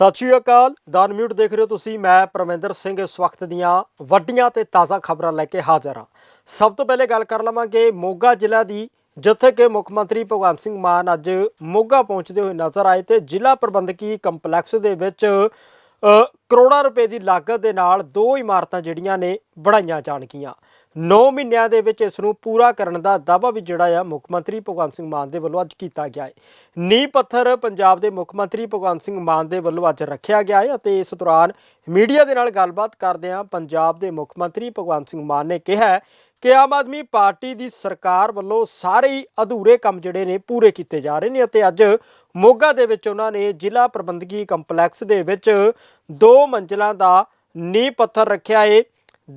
ਸਤਿ ਸ਼੍ਰੀ ਅਕਾਲ। ਦਾਨ ਮਿਊਟ ਦੇਖ ਰਹੇ ਹੋ ਤੁਸੀਂ। ਮੈਂ ਪਰਮਿੰਦਰ ਸਿੰਘ ਇਸ ਵਕਤ ਦੀਆਂ ਵੱਡੀਆਂ ਤੇ ਤਾਜ਼ਾ ਖਬਰਾਂ ਲੈ ਕੇ ਹਾਜ਼ਰ ਹਾਂ। ਸਭ ਤੋਂ ਪਹਿਲੇ ਗੱਲ ਕਰ ਲਵਾਂਗੇ ਮੋਗਾ ਜ਼ਿਲ੍ਹਾ ਦੀ, ਜਿੱਥੇ ਕਿ ਮੁੱਖ ਮੰਤਰੀ ਭਗਵੰਤ ਸਿੰਘ ਮਾਨ ਅੱਜ ਮੋਗਾ ਪਹੁੰਚਦੇ ਹੋਏ ਨਜ਼ਰ ਆਏ ਤੇ ਜ਼ਿਲ੍ਹਾ ਪ੍ਰਬੰਧਕੀ ਕੰਪਲੈਕਸ ਦੇ ਵਿੱਚ ਕਰੋੜਾਂ ਰੁਪਏ ਦੀ ਲਾਗਤ ਦੇ ਨਾਲ ਦੋ ਇਮਾਰਤਾਂ ਜਿਹੜੀਆਂ ਨੇ ਬਣਾਈਆਂ ਜਾਣਗੀਆਂ। 9 ਮਹੀਨਿਆਂ ਦੇ ਵਿੱਚ ਇਸ ਨੂੰ ਪੂਰਾ ਕਰਨ ਦਾ ਦਾਅਵਾ ਵੀ ਜਿਹੜਾ ਆ ਮੁੱਖ ਮੰਤਰੀ ਭਗਵੰਤ ਸਿੰਘ ਮਾਨ ਦੇ ਵੱਲੋਂ ਅੱਜ ਕੀਤਾ ਗਿਆ ਹੈ। ਨੀਂਹ ਪੱਥਰ ਪੰਜਾਬ ਦੇ ਮੁੱਖ ਮੰਤਰੀ ਭਗਵੰਤ ਸਿੰਘ ਮਾਨ ਦੇ ਵੱਲੋਂ ਅੱਜ ਰੱਖਿਆ ਗਿਆ ਹੈ ਅਤੇ ਇਸ ਦੌਰਾਨ ਮੀਡੀਆ ਦੇ ਨਾਲ ਗੱਲਬਾਤ ਕਰਦਿਆਂ ਪੰਜਾਬ ਦੇ ਮੁੱਖ ਮੰਤਰੀ ਭਗਵੰਤ ਸਿੰਘ ਮਾਨ ਨੇ ਕਿਹਾ ਕਿ ਆਮ ਆਦਮੀ ਪਾਰਟੀ ਦੀ ਸਰਕਾਰ ਵੱਲੋਂ ਸਾਰੇ ਹੀ ਅਧੂਰੇ ਕੰਮ ਜਿਹੜੇ ਨੇ ਪੂਰੇ ਕੀਤੇ ਜਾ ਰਹੇ ਨੇ ਅਤੇ ਅੱਜ ਮੋਗਾ ਦੇ ਵਿੱਚ ਉਹਨਾਂ ਨੇ ਜ਼ਿਲ੍ਹਾ ਪ੍ਰਬੰਧਕੀ ਕੰਪਲੈਕਸ ਦੇ ਵਿੱਚ ਦੋ ਮੰਜ਼ਲਾਂ ਦਾ ਨੀਂਹ ਪੱਥਰ ਰੱਖਿਆ ਏ।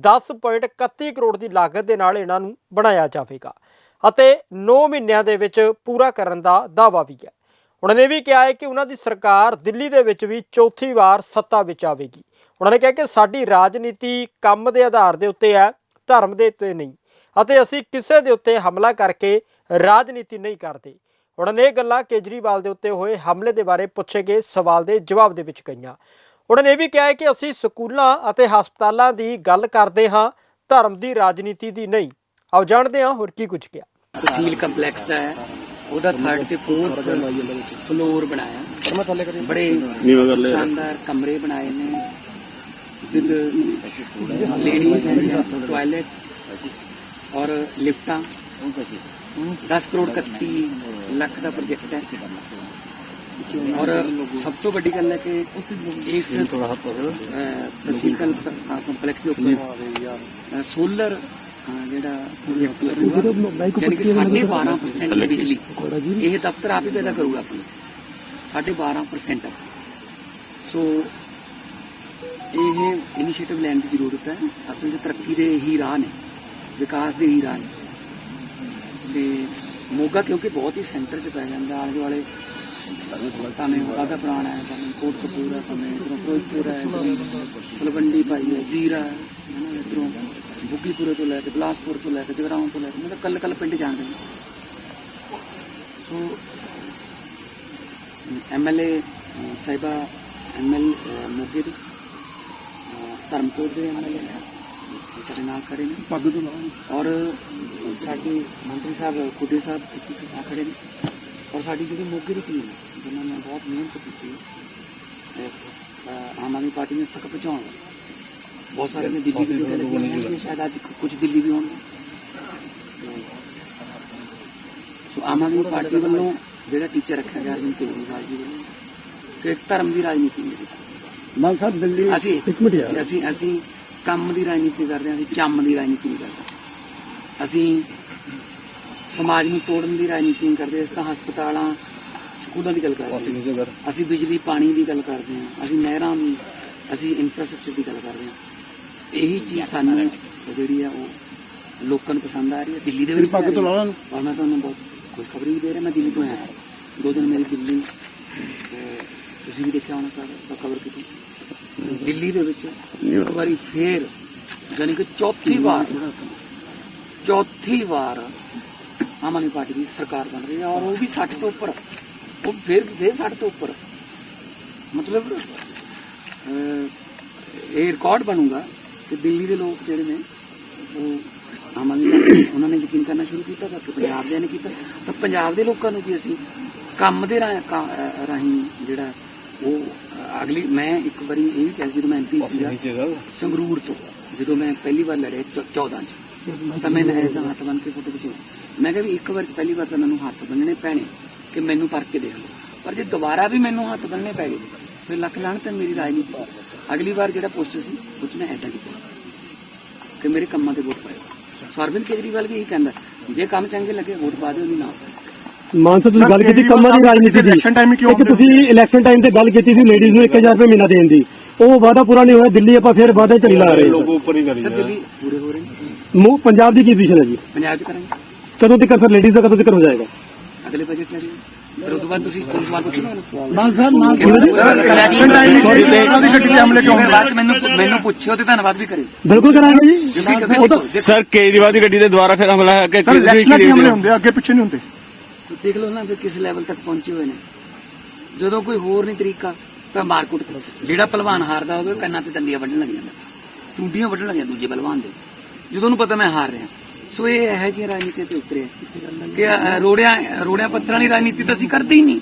10.31 ਕਰੋੜ ਦੀ ਲਾਗਤ ਦੇ ਨਾਲ ਇਹਨਾਂ ਨੂੰ ਬਣਾਇਆ ਜਾਵੇਗਾ ਅਤੇ 9 ਮਹੀਨਿਆਂ ਦੇ ਵਿੱਚ ਪੂਰਾ ਕਰਨ ਦਾ ਦਾਅਵਾ ਵੀ ਹੈ। ਉਹਨਾਂ ਨੇ ਵੀ ਕਿਹਾ ਹੈ ਕਿ ਉਹਨਾਂ ਦੀ ਸਰਕਾਰ ਦਿੱਲੀ ਦੇ ਵਿੱਚ ਵੀ ਚੌਥੀ ਵਾਰ ਸੱਤਾ ਵਿੱਚ ਆਵੇਗੀ। ਉਹਨਾਂ ਨੇ ਕਿਹਾ ਕਿ ਸਾਡੀ ਰਾਜਨੀਤੀ ਕੰਮ ਦੇ ਆਧਾਰ ਦੇ ਉੱਤੇ ਹੈ, ਧਰਮ ਦੇ ਉੱਤੇ ਨਹੀਂ ਅਤੇ ਅਸੀਂ ਕਿਸੇ ਦੇ ਉੱਤੇ ਹਮਲਾ ਕਰਕੇ ਰਾਜਨੀਤੀ ਨਹੀਂ ਕਰਦੇ। ਉਹਨਾਂ ਨੇ ਇਹ ਗੱਲਾਂ ਕੇਜਰੀਵਾਲ ਦੇ ਉੱਤੇ ਹੋਏ ਹਮਲੇ ਦੇ ਬਾਰੇ ਪੁੱਛੇ ਗਏ ਸਵਾਲ ਦੇ ਜਵਾਬ ਦੇ ਵਿੱਚ ਕਹੀਆਂ। ਉਹਨਾਂ ਨੇ ਇਹ ਵੀ ਕਿਹਾ ਹੈ ਕਿ ਅਸੀਂ ਸਕੂਲਾਂ ਅਤੇ ਹਸਪਤਾਲਾਂ ਦੀ ਗੱਲ ਕਰਦੇ ਹਾਂ ਧਰਮ ਦੀ ਰਾਜਨੀਤੀ ਦੀ ਨਹੀਂ। ਆਓ ਜਾਣਦੇ ਹਾਂ ਹੋਰ ਕੀ ਕੁਝ ਕਿਹਾ। ਤਹਿਸੀਲ ਕੰਪਲੈਕਸ ਦਾ ਹੈ। ਉਹਦਾ ਥਰਡ ਤੇ ਫੋਰਥ ਫਲੋਰ ਬਣਾਇਆ। ਬੜੇ ਸ਼ਾਨਦਾਰ ਕਮਰੇ ਬਣਾਏ ਨੇ। ਵਿਦ ਲੇਡੀਜ਼ ਐਂਡ ਟਾਇਲਟ ਔਰ ਲਿਫਟਾਂ। 10 ਕਰੋੜ 31 ਲੱਖ ਦਾ ਪ੍ਰੋਜੈਕਟ ਹੈ। ਔਰ ਸਭ ਤੋਂ ਵੱਡੀ ਗੱਲ ਹੈ ਕਿ ਇਸ ਅਹ, ਤਹਿਸੀਲ ਕੰਪਲੈਕਸ ਦੇ ਉੱਪਰ ਸੋਲਰ ਜਿਹੜਾ ਯਾਨੀ ਕਿ 12.5% ਬਿਜਲੀ। ਇਹ ਦਫ਼ਤਰ ਆਪ ਹੀ ਪੈਦਾ ਕਰੂਗਾ ਆਪਣੀ। 12.5% ਸੋ ਇਹ ਇਨੀਸ਼ੀਏਟਿਵ ਲੈਣ ਦੀ ਜ਼ਰੂਰਤ ਹੈ। ਅਸਲ 'ਚ ਤਰੱਕੀ ਦੇ ਹੀ ਰਾਹ ਨੇ। ਵਿਕਾਸ ਦੇ ਹੀ ਰਾਹ ਨੇ। ਤੇ ਮੋਗਾ ਕਿਉਂਕਿ ਬਹੁਤ ਹੀ ਸੈਂਟਰ 'ਚ ਪੈ ਜਾਂਦਾ ਆਲੇ ਦੁਆਲੇ ਭਾਵੇਂ ਵਾਗਾ ਪੁਰਾਣਾ ਹੈ ਭਾਵੇਂ ਕੋਟਕਪੂਰ ਹੈ ਭਾਵੇਂ ਇੱਧਰੋਂ ਫਿਰੋਜ਼ਪੁਰ ਹੈ ਤਲਵੰਡੀ ਪਾਈ ਹੈ ਜ਼ੀਰਾ ਹੈ ਹਨਾ, ਇੱਧਰੋਂ ਬੁੱਗੀਪੁਰੇ ਤੋਂ ਲੈ ਕੇ ਬਲਾਸਪੁਰ ਤੋਂ ਲੈ ਕੇ ਜਗਰਾਉਂ ਤੋਂ ਲੈ ਕੇ ਮਤਲਬ ਕੱਲ ਕੱਲ ਪਿੰਡ ਜਾਣਦੇ ਨੇ। ਸੋ ਐਮਐਲਏ ਸਾਹਿਬਾ ਐਮਐਲ ਮੋਗੇ ਦੇ ਧਰਮਕੋਟ ਦੇ ਐਮਐਲਏ ਸਾਡੇ ਨਾਲ ਖੜੇ ਨੇ। ਪੱਗ ਤੋਂ ਔਰ ਸਾਡੇ ਮੰਤਰੀ ਸਾਹਿਬ ਖੁੱਡੇ ਸਾਹਿਬ ਇੱਥੇ ਆ ਖੜੇ ਨੇ। ਔਰ ਸਾਡੀ ਜਿਹੜੀ ਮੋਗੇ ਦੀ ਟੀਮ ਹੈ ਜਿਨ੍ਹਾਂ ਨੇ ਬਹੁਤ ਮਿਹਨਤ ਕੀਤੀ ਆਮ ਆਦਮੀ ਪਾਰਟੀ ਨੂੰ ਤੱਕ ਪਹੁੰਚਾਉਣ ਬਹੁਤ ਸਾਰੇ ਨੇ ਦਿੱਲੀ ਵੀ ਲੱਗੇ ਸ਼ਾਇਦ ਅੱਜ ਕੁਝ ਦਿੱਲੀ ਵੀ ਹੋਣਗੇ। ਸੋ ਆਮ ਆਦਮੀ ਪਾਰਟੀ ਵੱਲੋਂ ਜਿਹੜਾ ਟੀਚਰ ਰੱਖਿਆ ਗਿਆ ਅਰਵਿੰਦ ਕੇਜਰੀਵਾਲ ਜੀ ਵੱਲੋਂ ਕਿ ਧਰਮ ਦੀ ਰਾਜਨੀਤੀ ਨਹੀਂ ਮਾਨ ਸਾਹਿਬ ਦਿੱਲੀ ਅਸੀਂ ਇੱਕ ਮਿੰਟ ਯਾਰ। ਅਸੀਂ ਅਸੀਂ ਕੰਮ ਦੀ ਰਾਜਨੀਤੀ ਕਰਦੇ ਹਾਂ ਅਸੀਂ ਚੰਮ ਦੀ ਰਾਜਨੀਤੀ ਨਹੀਂ ਕਰਦੇ। ਅਸੀਂ ਸਮਾਜ ਨੂੰ ਤੋੜਨ ਦੀ ਰਾਜਨੀਤੀ ਕਰਦੇ ਅਸੀਂ ਤਾਂ ਹਸਪਤਾਲਾਂ ਸਕੂਲਾਂ ਦੀ ਗੱਲ ਕਰਦੇ ਹਾਂ। ਅਸੀਂ ਬਿਜਲੀ ਪਾਣੀ ਦੀ ਗੱਲ ਕਰਦੇ ਹਾਂ। ਅਸੀਂ ਨਹਿਰਾਂ ਦੀ ਅਸੀਂ ਇਨਫਰਾਸਟ੍ਰਕਚਰ ਦੀ ਗੱਲ ਕਰਦੇ ਹਾਂ। ਇਹੀ ਚੀਜ਼ ਸਾਨੂੰ ਜਿਹੜੀ ਆ ਉਹ ਲੋਕਾਂ ਨੂੰ ਪਸੰਦ ਆ ਰਹੀ ਹੈ। ਦਿੱਲੀ ਦੇ ਵਿੱਚ ਪੱਗ ਤੋਂ ਲਾ ਲਾ ਔਰ ਮੈਂ ਤੁਹਾਨੂੰ ਬਹੁਤ ਖੁਸ਼ਖਬਰੀ ਵੀ ਦੇ ਰਿਹਾ ਮੈਂ ਦਿੱਲੀ ਤੋਂ ਆਇਆ। ਦੋ ਦਿਨ ਮੇਰੀ ਦਿੱਲੀ ਤੁਸੀਂ ਵੀ ਦੇਖਿਆ ਹੋਣਾ ਸਾਰਾ ਕਵਰ ਕੀਤੀ ਦਿੱਲੀ ਦੇ ਵਿੱਚ ਇੱਕ ਵਾਰੀ ਫੇਰ ਯਾਨੀ ਕਿ ਚੌਥੀ ਵਾਰ ਚੌਥੀ ਵਾਰ ਆਮ ਆਦਮੀ ਪਾਰਟੀ ਦੀ ਸਰਕਾਰ ਬਣ ਰਹੀ ਹੈ ਔਰ ਉਹ ਵੀ 60 ਤੋਂ ਉੱਪਰ ਉਹ ਫਿਰ ਫੇਰ 60 ਤੋਂ ਉੱਪਰ ਮਤਲਬ ਇਹ ਰਿਕਾਰਡ ਬਣੂਗਾ ਕਿ ਦਿੱਲੀ ਦੇ ਲੋਕ ਜਿਹੜੇ ਨੇ ਉਹ ਆਮ ਆਦਮੀ ਪਾਰਟੀ ਉਹਨਾਂ ਨੇ ਯਕੀਨ ਕਰਨਾ ਸ਼ੁਰੂ ਕੀਤਾ ਤਾਂ ਪੰਜਾਬ ਦੇ ਨੇ ਕੀਤਾ। ਤਾਂ ਪੰਜਾਬ ਦੇ ਲੋਕਾਂ ਨੂੰ ਵੀ ਅਸੀਂ ਕੰਮ ਦੇ ਰਾਹੀਂ ਕਾ- ਜਿਹੜਾ ਉਹ ਅਗਲੀ ਮੈਂ ਇੱਕ ਵਾਰੀ ਇਹ ਵੀ ਕਿਹਾ ਸੀ ਜਦੋਂ ਮੈਂ ਐਮਪੀ ਸੀਗਾ ਸੰਗਰੂਰ ਤੋਂ ਜਦੋਂ ਮੈਂ ਪਹਿਲੀ ਵਾਰ ਲੜਿਆ ਚ- 14 ਚ। ਤਾਂ ਮੈਂ ਨਹਿਰ ਦਾ ਹੱਥ ਬੰਨ ਕੇ ਫੋਟੋ ਖਿਚਾਈ ਮੈਂ ਕਿਹਾ ਵੀ ਇੱਕ ਵਾਰ ਪਹਿਲੀ ਵਾਰ ਤਾਂ ਮੈਨੂੰ ਹੱਥ ਬੰਨਣੇ ਪੈਣੇ ਕਿ ਮੈਨੂੰ ਪਰਖ ਕੇ ਦੇਖ ਲਓ। ਪਰ ਜੇ ਦੁਬਾਰਾ ਵੀ ਮੈਨੂੰ ਹੱਥ ਬੰਨਣੇ ਪੈ ਗਏ ਫਿਰ ਲੱਖ ਲਾਣ ਤੇ ਮੇਰੀ ਰਾਜਨੀਤੀ ਅਗਲੀ ਵਾਰ ਜਿਹੜਾ ਪੋਸਟਰ ਸੀ ਉਹ 'ਚ ਮੈਂ ਐਦਾਂ ਕੀਤਾ ਕਿ ਮੇਰੇ ਕੰਮਾਂ ਤੇ ਵੋਟ ਪਾਇਓ। ਸੋ ਅਰਵਿੰਦ ਕੇਜਰੀਵਾਲ ਵੀ ਇਹੀ ਕਹਿੰਦਾ ਜੇ ਕੰਮ ਚੰਗੇ ਲੱਗੇ ਵੋਟ ਪਾ ਦਿਓ ਨਹੀਂ ਨਾ। ਮਾਨ ਸਾਹਿਬ ਤੁਸੀਂ ਗੱਲ ਕੀਤੀ ਕੰਮਾਂ ਦੀ ਰਾਜਨੀਤੀ ਦੀ। ਇੱਕ ਤੁਸੀਂ ਇਲੈਕਸ਼ਨ ਟਾਈਮ ਤੇ ਗੱਲ ਕੀਤੀ ਸੀ ਲੇਡੀਜ਼ ਨੂੰ 1000 ਰੁਪਏ ਮਹੀਨਾ ਦੇਣ ਦੀ। ਉਹ ਵਾਅਦਾ ਪੂਰਾ ਨਹੀਂ ਹੋਇਆ ਦਿੱਲੀ ਆਪਾਂ ਫਿਰ ਵਾਅਦੇ ਝੜੀ ਲਾ ਰਹੇ ਹਾਂ। ਉੱਪਰ ਹੀ ਕਰੀ ਸਰ ਦਿੱਲੀ ਪੂਰੇ ਹੋ ਰਹੇ ਨੇ ਮੂ ਪੰਜਾਬ ਦੀ ਕੀ ਪੋਜੀਸ਼ਨ ਹੈ ਜੀ? ਪੰਜਾਬ 'ਚ ਕਰਾਂਗੇ। ਕਦੋਂ ਤੱਕ ਸਰ ਲੇਡੀਜ਼ ਦਾ ਕਦੋਂ ਤੱਕ ਹੋ ਜਾਏਗਾ? ਅਗਲੇ ਬਜਟ 'ਚ ਆ ਜਾਏਗਾ। ਫਿਰ ਉਸ ਤੋਂ ਬਾਅਦ ਤੁਸੀਂ ਕੋਈ ਸਵਾਲ ਪੁੱਛੋ ਮੈਨੂੰ। ਮਾਨ ਸਾਹਿਬ ਮਾਨ ਇਲੈਕਸ਼ਨ ਟਾਈਮ ਦੀ ਗੱਡੀ ਤੇ ਹਮਲੇ ਕਿਉਂ ਫਿਰ ਬਾਅਦ 'ਚ ਮੈਨੂੰ ਮੈਨੂੰ ਪੁੱਛਿਓ ਤੇ ਧੰਨਵਾਦ ਵੀ ਕਰੇ ਬਿਲਕੁਲ ਕਰਾਂਗੇ ਜੀ। ਕਿਉਂਕਿ ਉਹ ਤਾਂ ਦੇਖੋ- ਸਰ ਕੇਜਰੀਵਾਲ ਦੀ ਗੱਡੀ ਤੇ ਦੁਬਾਰਾ ਫਿਰ ਹਮਲਾ ਹੈ ਕਿ ਸਰ ਇਲੈਕਸ਼ਨ ਦੇ ਹਮਲੇ ਹੁੰਦੇ ਆ, ਅੱਗੇ ਪਿੱਛੇ ਨਹੀਂ ਹੁੰਦੇ। ਦੇਖ ਲਓ ਨਾ ਫਿਰ ਕਿਸ ਲੈਵਲ ਤੱਕ ਪਹੁੰਚੇ ਹੋਏ ਨੇ। ਜਦੋਂ ਕੋਈ ਹੋਰ ਨਹੀਂ ਤਰੀਕਾ ਤਾਂ ਮਾਰਕੁੱਟ ਜਿਹੜਾ ਪਹਿਲਵਾਨ ਹਾਰਦਾ ਹੋਵੇ ਉਹ ਕੰਨਾਂ ਤੇ ਦੰਦੀਆਂ ਵੱਢਣ ਲੱਗ ਜਾਂਦਾ ਚੁੰਡੀਆਂ ਵੱਢਣ ਲੱਗ ਜਾਂਦਾ ਦੂਜੇ ਪਹਿਲਵਾਨ ਦੇ। ਜਦੋਂ ਨੂੰ ਪਤਾ ਮੈਂ ਹਾਰ ਰਿਹਾ। ਸੋ ਇਹ ਇਹ ਜਿਹੀ ਰਾਜਨੀਤੀ ਤੇ ਉਤਰੇ ਕਿ ਰੋੜਿਆਂ ਰੋੜਿਆਂ ਪੱਤਰਾਂ ਦੀ ਰਾਜਨੀਤੀ ਤਾਂ ਅਸੀਂ ਕਰਦੇ ਹੀ ਨਹੀਂ।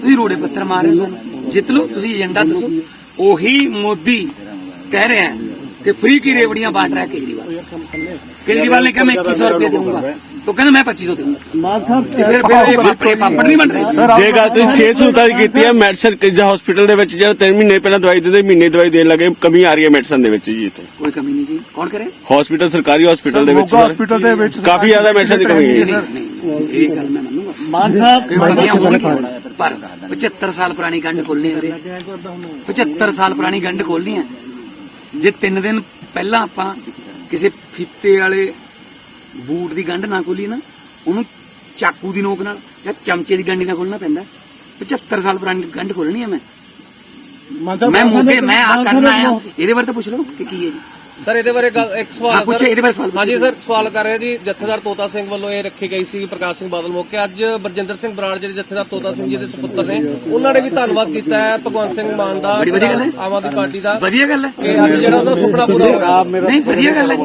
ਤੁਸੀਂ ਰੋੜੇ ਪੱਤਰ ਮਾਰ ਰਹੇ ਹੋ ਜਿੱਤ ਲਓ, ਤੁਸੀਂ ਏਜੰਡਾ ਦੱਸੋ। ਉਹੀ ਮੋਦੀ ਕਹਿ ਰਿਹਾ ਕਿ ਫ੍ਰੀ ਕੀ ਰੇਵੜੀਆਂ ਬਾਂਟ ਰਿਹਾ ਕੇਜਰੀਵਾਲ। ਕੇਜਰੀਵਾਲ ਨੇ ਕਿਹਾ, ਮੈਂ 2100 ਰੁਪਏ ਦਊਂਗਾ। ਤੂੰ ਕਹਿੰਦਾ ਮੈਂ 2500 ਦੇਊਂਗਾ। ਮਾਖਾ ਤੇ ਫਿਰ ਇਹ ਪਾਪੜੇ ਪਾਪੜ ਨਹੀਂ ਬਣ ਸਰ ਜੇ ਗੱਲ ਤੁਸੀਂ ਸਿਹਤ ਸਹੂਲਤਾਂ ਦੀ ਕੀਤੀ ਹੈ ਮੈਡੀਸਨ ਜਿਹੜਾ ਹਸਪੀਟਲ ਦੇ ਵਿੱਚ ਜਿਹੜਾ 3 ਮਹੀਨੇ ਪਹਿਲਾਂ ਦਵਾਈ ਦਿੰਦੇ ਮਹੀਨੇ ਦਵਾਈ ਦੇਣ ਲੱਗੇ ਕਮੀ ਆ ਰਹੀ ਹੈ ਮੈਡੀਸਨ ਦੇ ਵਿੱਚ ਜੀ ਇੱਥੇ। ਕੋਈ ਕਮੀ ਨਹੀਂ ਜੀ। ਕੌਣ ਕਰੇ? ਹਸਪੀਟਲ ਸਰਕਾਰੀ ਹਸਪੀਟਲ ਦੇ ਵਿੱਚ ਹਸਪੀਟਲ ਦੇ ਵਿੱਚ ਕਾਫੀ ਜ਼ਿਆਦਾ ਮੈਡੀਸਨ ਦੀ ਕਮੀ ਹੈ ਜੀ। ਇਹ ਗੱਲ ਮੈਂ ਮੰਨੂਗਾ। ਮਾਨਸਾ ਪਰ 75 ਸਾਲ ਪੁਰਾਣੀ ਗੰਢ ਖੋਲਣੀ ਵੀਰੇ 75 ਸਾਲ ਪੁਰਾਣੀ ਗੰਢ ਖੋਲਣੀ ਹੈ। ਜੇ 3 ਦਿਨ ਪਹਿਲਾਂ ਆਪਾਂ ਕਿਸੇ ਫੀਤੇ ਵਾਲੇ ਬੂਟ ਦੀ ਗੰਢ ਨਾ ਖੋਲੀ ਨਾ ਉਹਨੂੰ ਚਾਕੂ ਦੀ ਨੋਕ ਨਾਲ ਜਾਂ ਚਮਚੇ ਦੀ ਗੰਢੀ ਨਾਲ ਖੋਲਣਾ ਪੈਂਦਾ। 75 ਸਾਲ ਪੁਰਾਣੀ ਗੰਢ ਖੋਲਣੀ ਹੈ ਮੈਂ। ਮੈਂ ਮੋਢੇ ਮੈਂ ਆ ਕਰਨ ਆਇਆ ਇਹਦੇ ਬਾਰੇ ਤਾਂ ਪੁੱਛ ਲਓ ਕਿ ਕੀ ਹੈ ਜੀ। ਸਰ ਇਹਦੇ ਬਾਰੇ ਗੱਲ ਇੱਕ ਹਾਂ, ਸਵਾਲ ਪੁੱਛੋ, ਇਹਦੇ ਬਾਰੇ ਸਵਾਲ ਪੁੱਛੋ। ਹਾਂਜੀ ਸਰ ਸਵਾਲ ਕਰ ਰਿਹਾ ਜੀ ਜਥੇਦਾਰ ਤੋਤਾ ਸਿੰਘ ਵੱਲੋਂ ਇਹ ਰੱਖੀ ਗਈ ਸੀ ਪ੍ਰਕਾਸ਼ ਸਿੰਘ ਬਾਦਲ ਮੌਕੇ। ਅੱਜ ਬਰਜਿੰਦਰ ਸਿੰਘ ਬਰਾੜ ਜਿਹੜੇ ਜਥੇਦਾਰ ਤੋਤਾ ਸਿੰਘ ਜੀ ਦੇ ਸੁਪੁੱਤਰ ਨੇ ਉਹਨਾਂ ਨੇ ਵੀ ਧੰਨਵਾਦ ਕੀਤਾ ਹੈ ਭਗਵੰਤ ਸਿੰਘ ਮਾਨ ਦਾ ਬੜੀ ਵਧੀਆ ਗੱਲ ਹੈ। ਆਮ ਆਦਮੀ ਪਾਰਟੀ ਦਾ। ਵਧੀਆ ਗੱਲ ਹੈ। ਕਿ ਅੱਜ ਜਿਹੜਾ ਉਹਦਾ ਸੁਪਨਾ ਪੂਰਾ ਹੋ ਗਿਆ ਨਹੀਂ ਵਧੀਆ ਗੱਲ ਹੈ।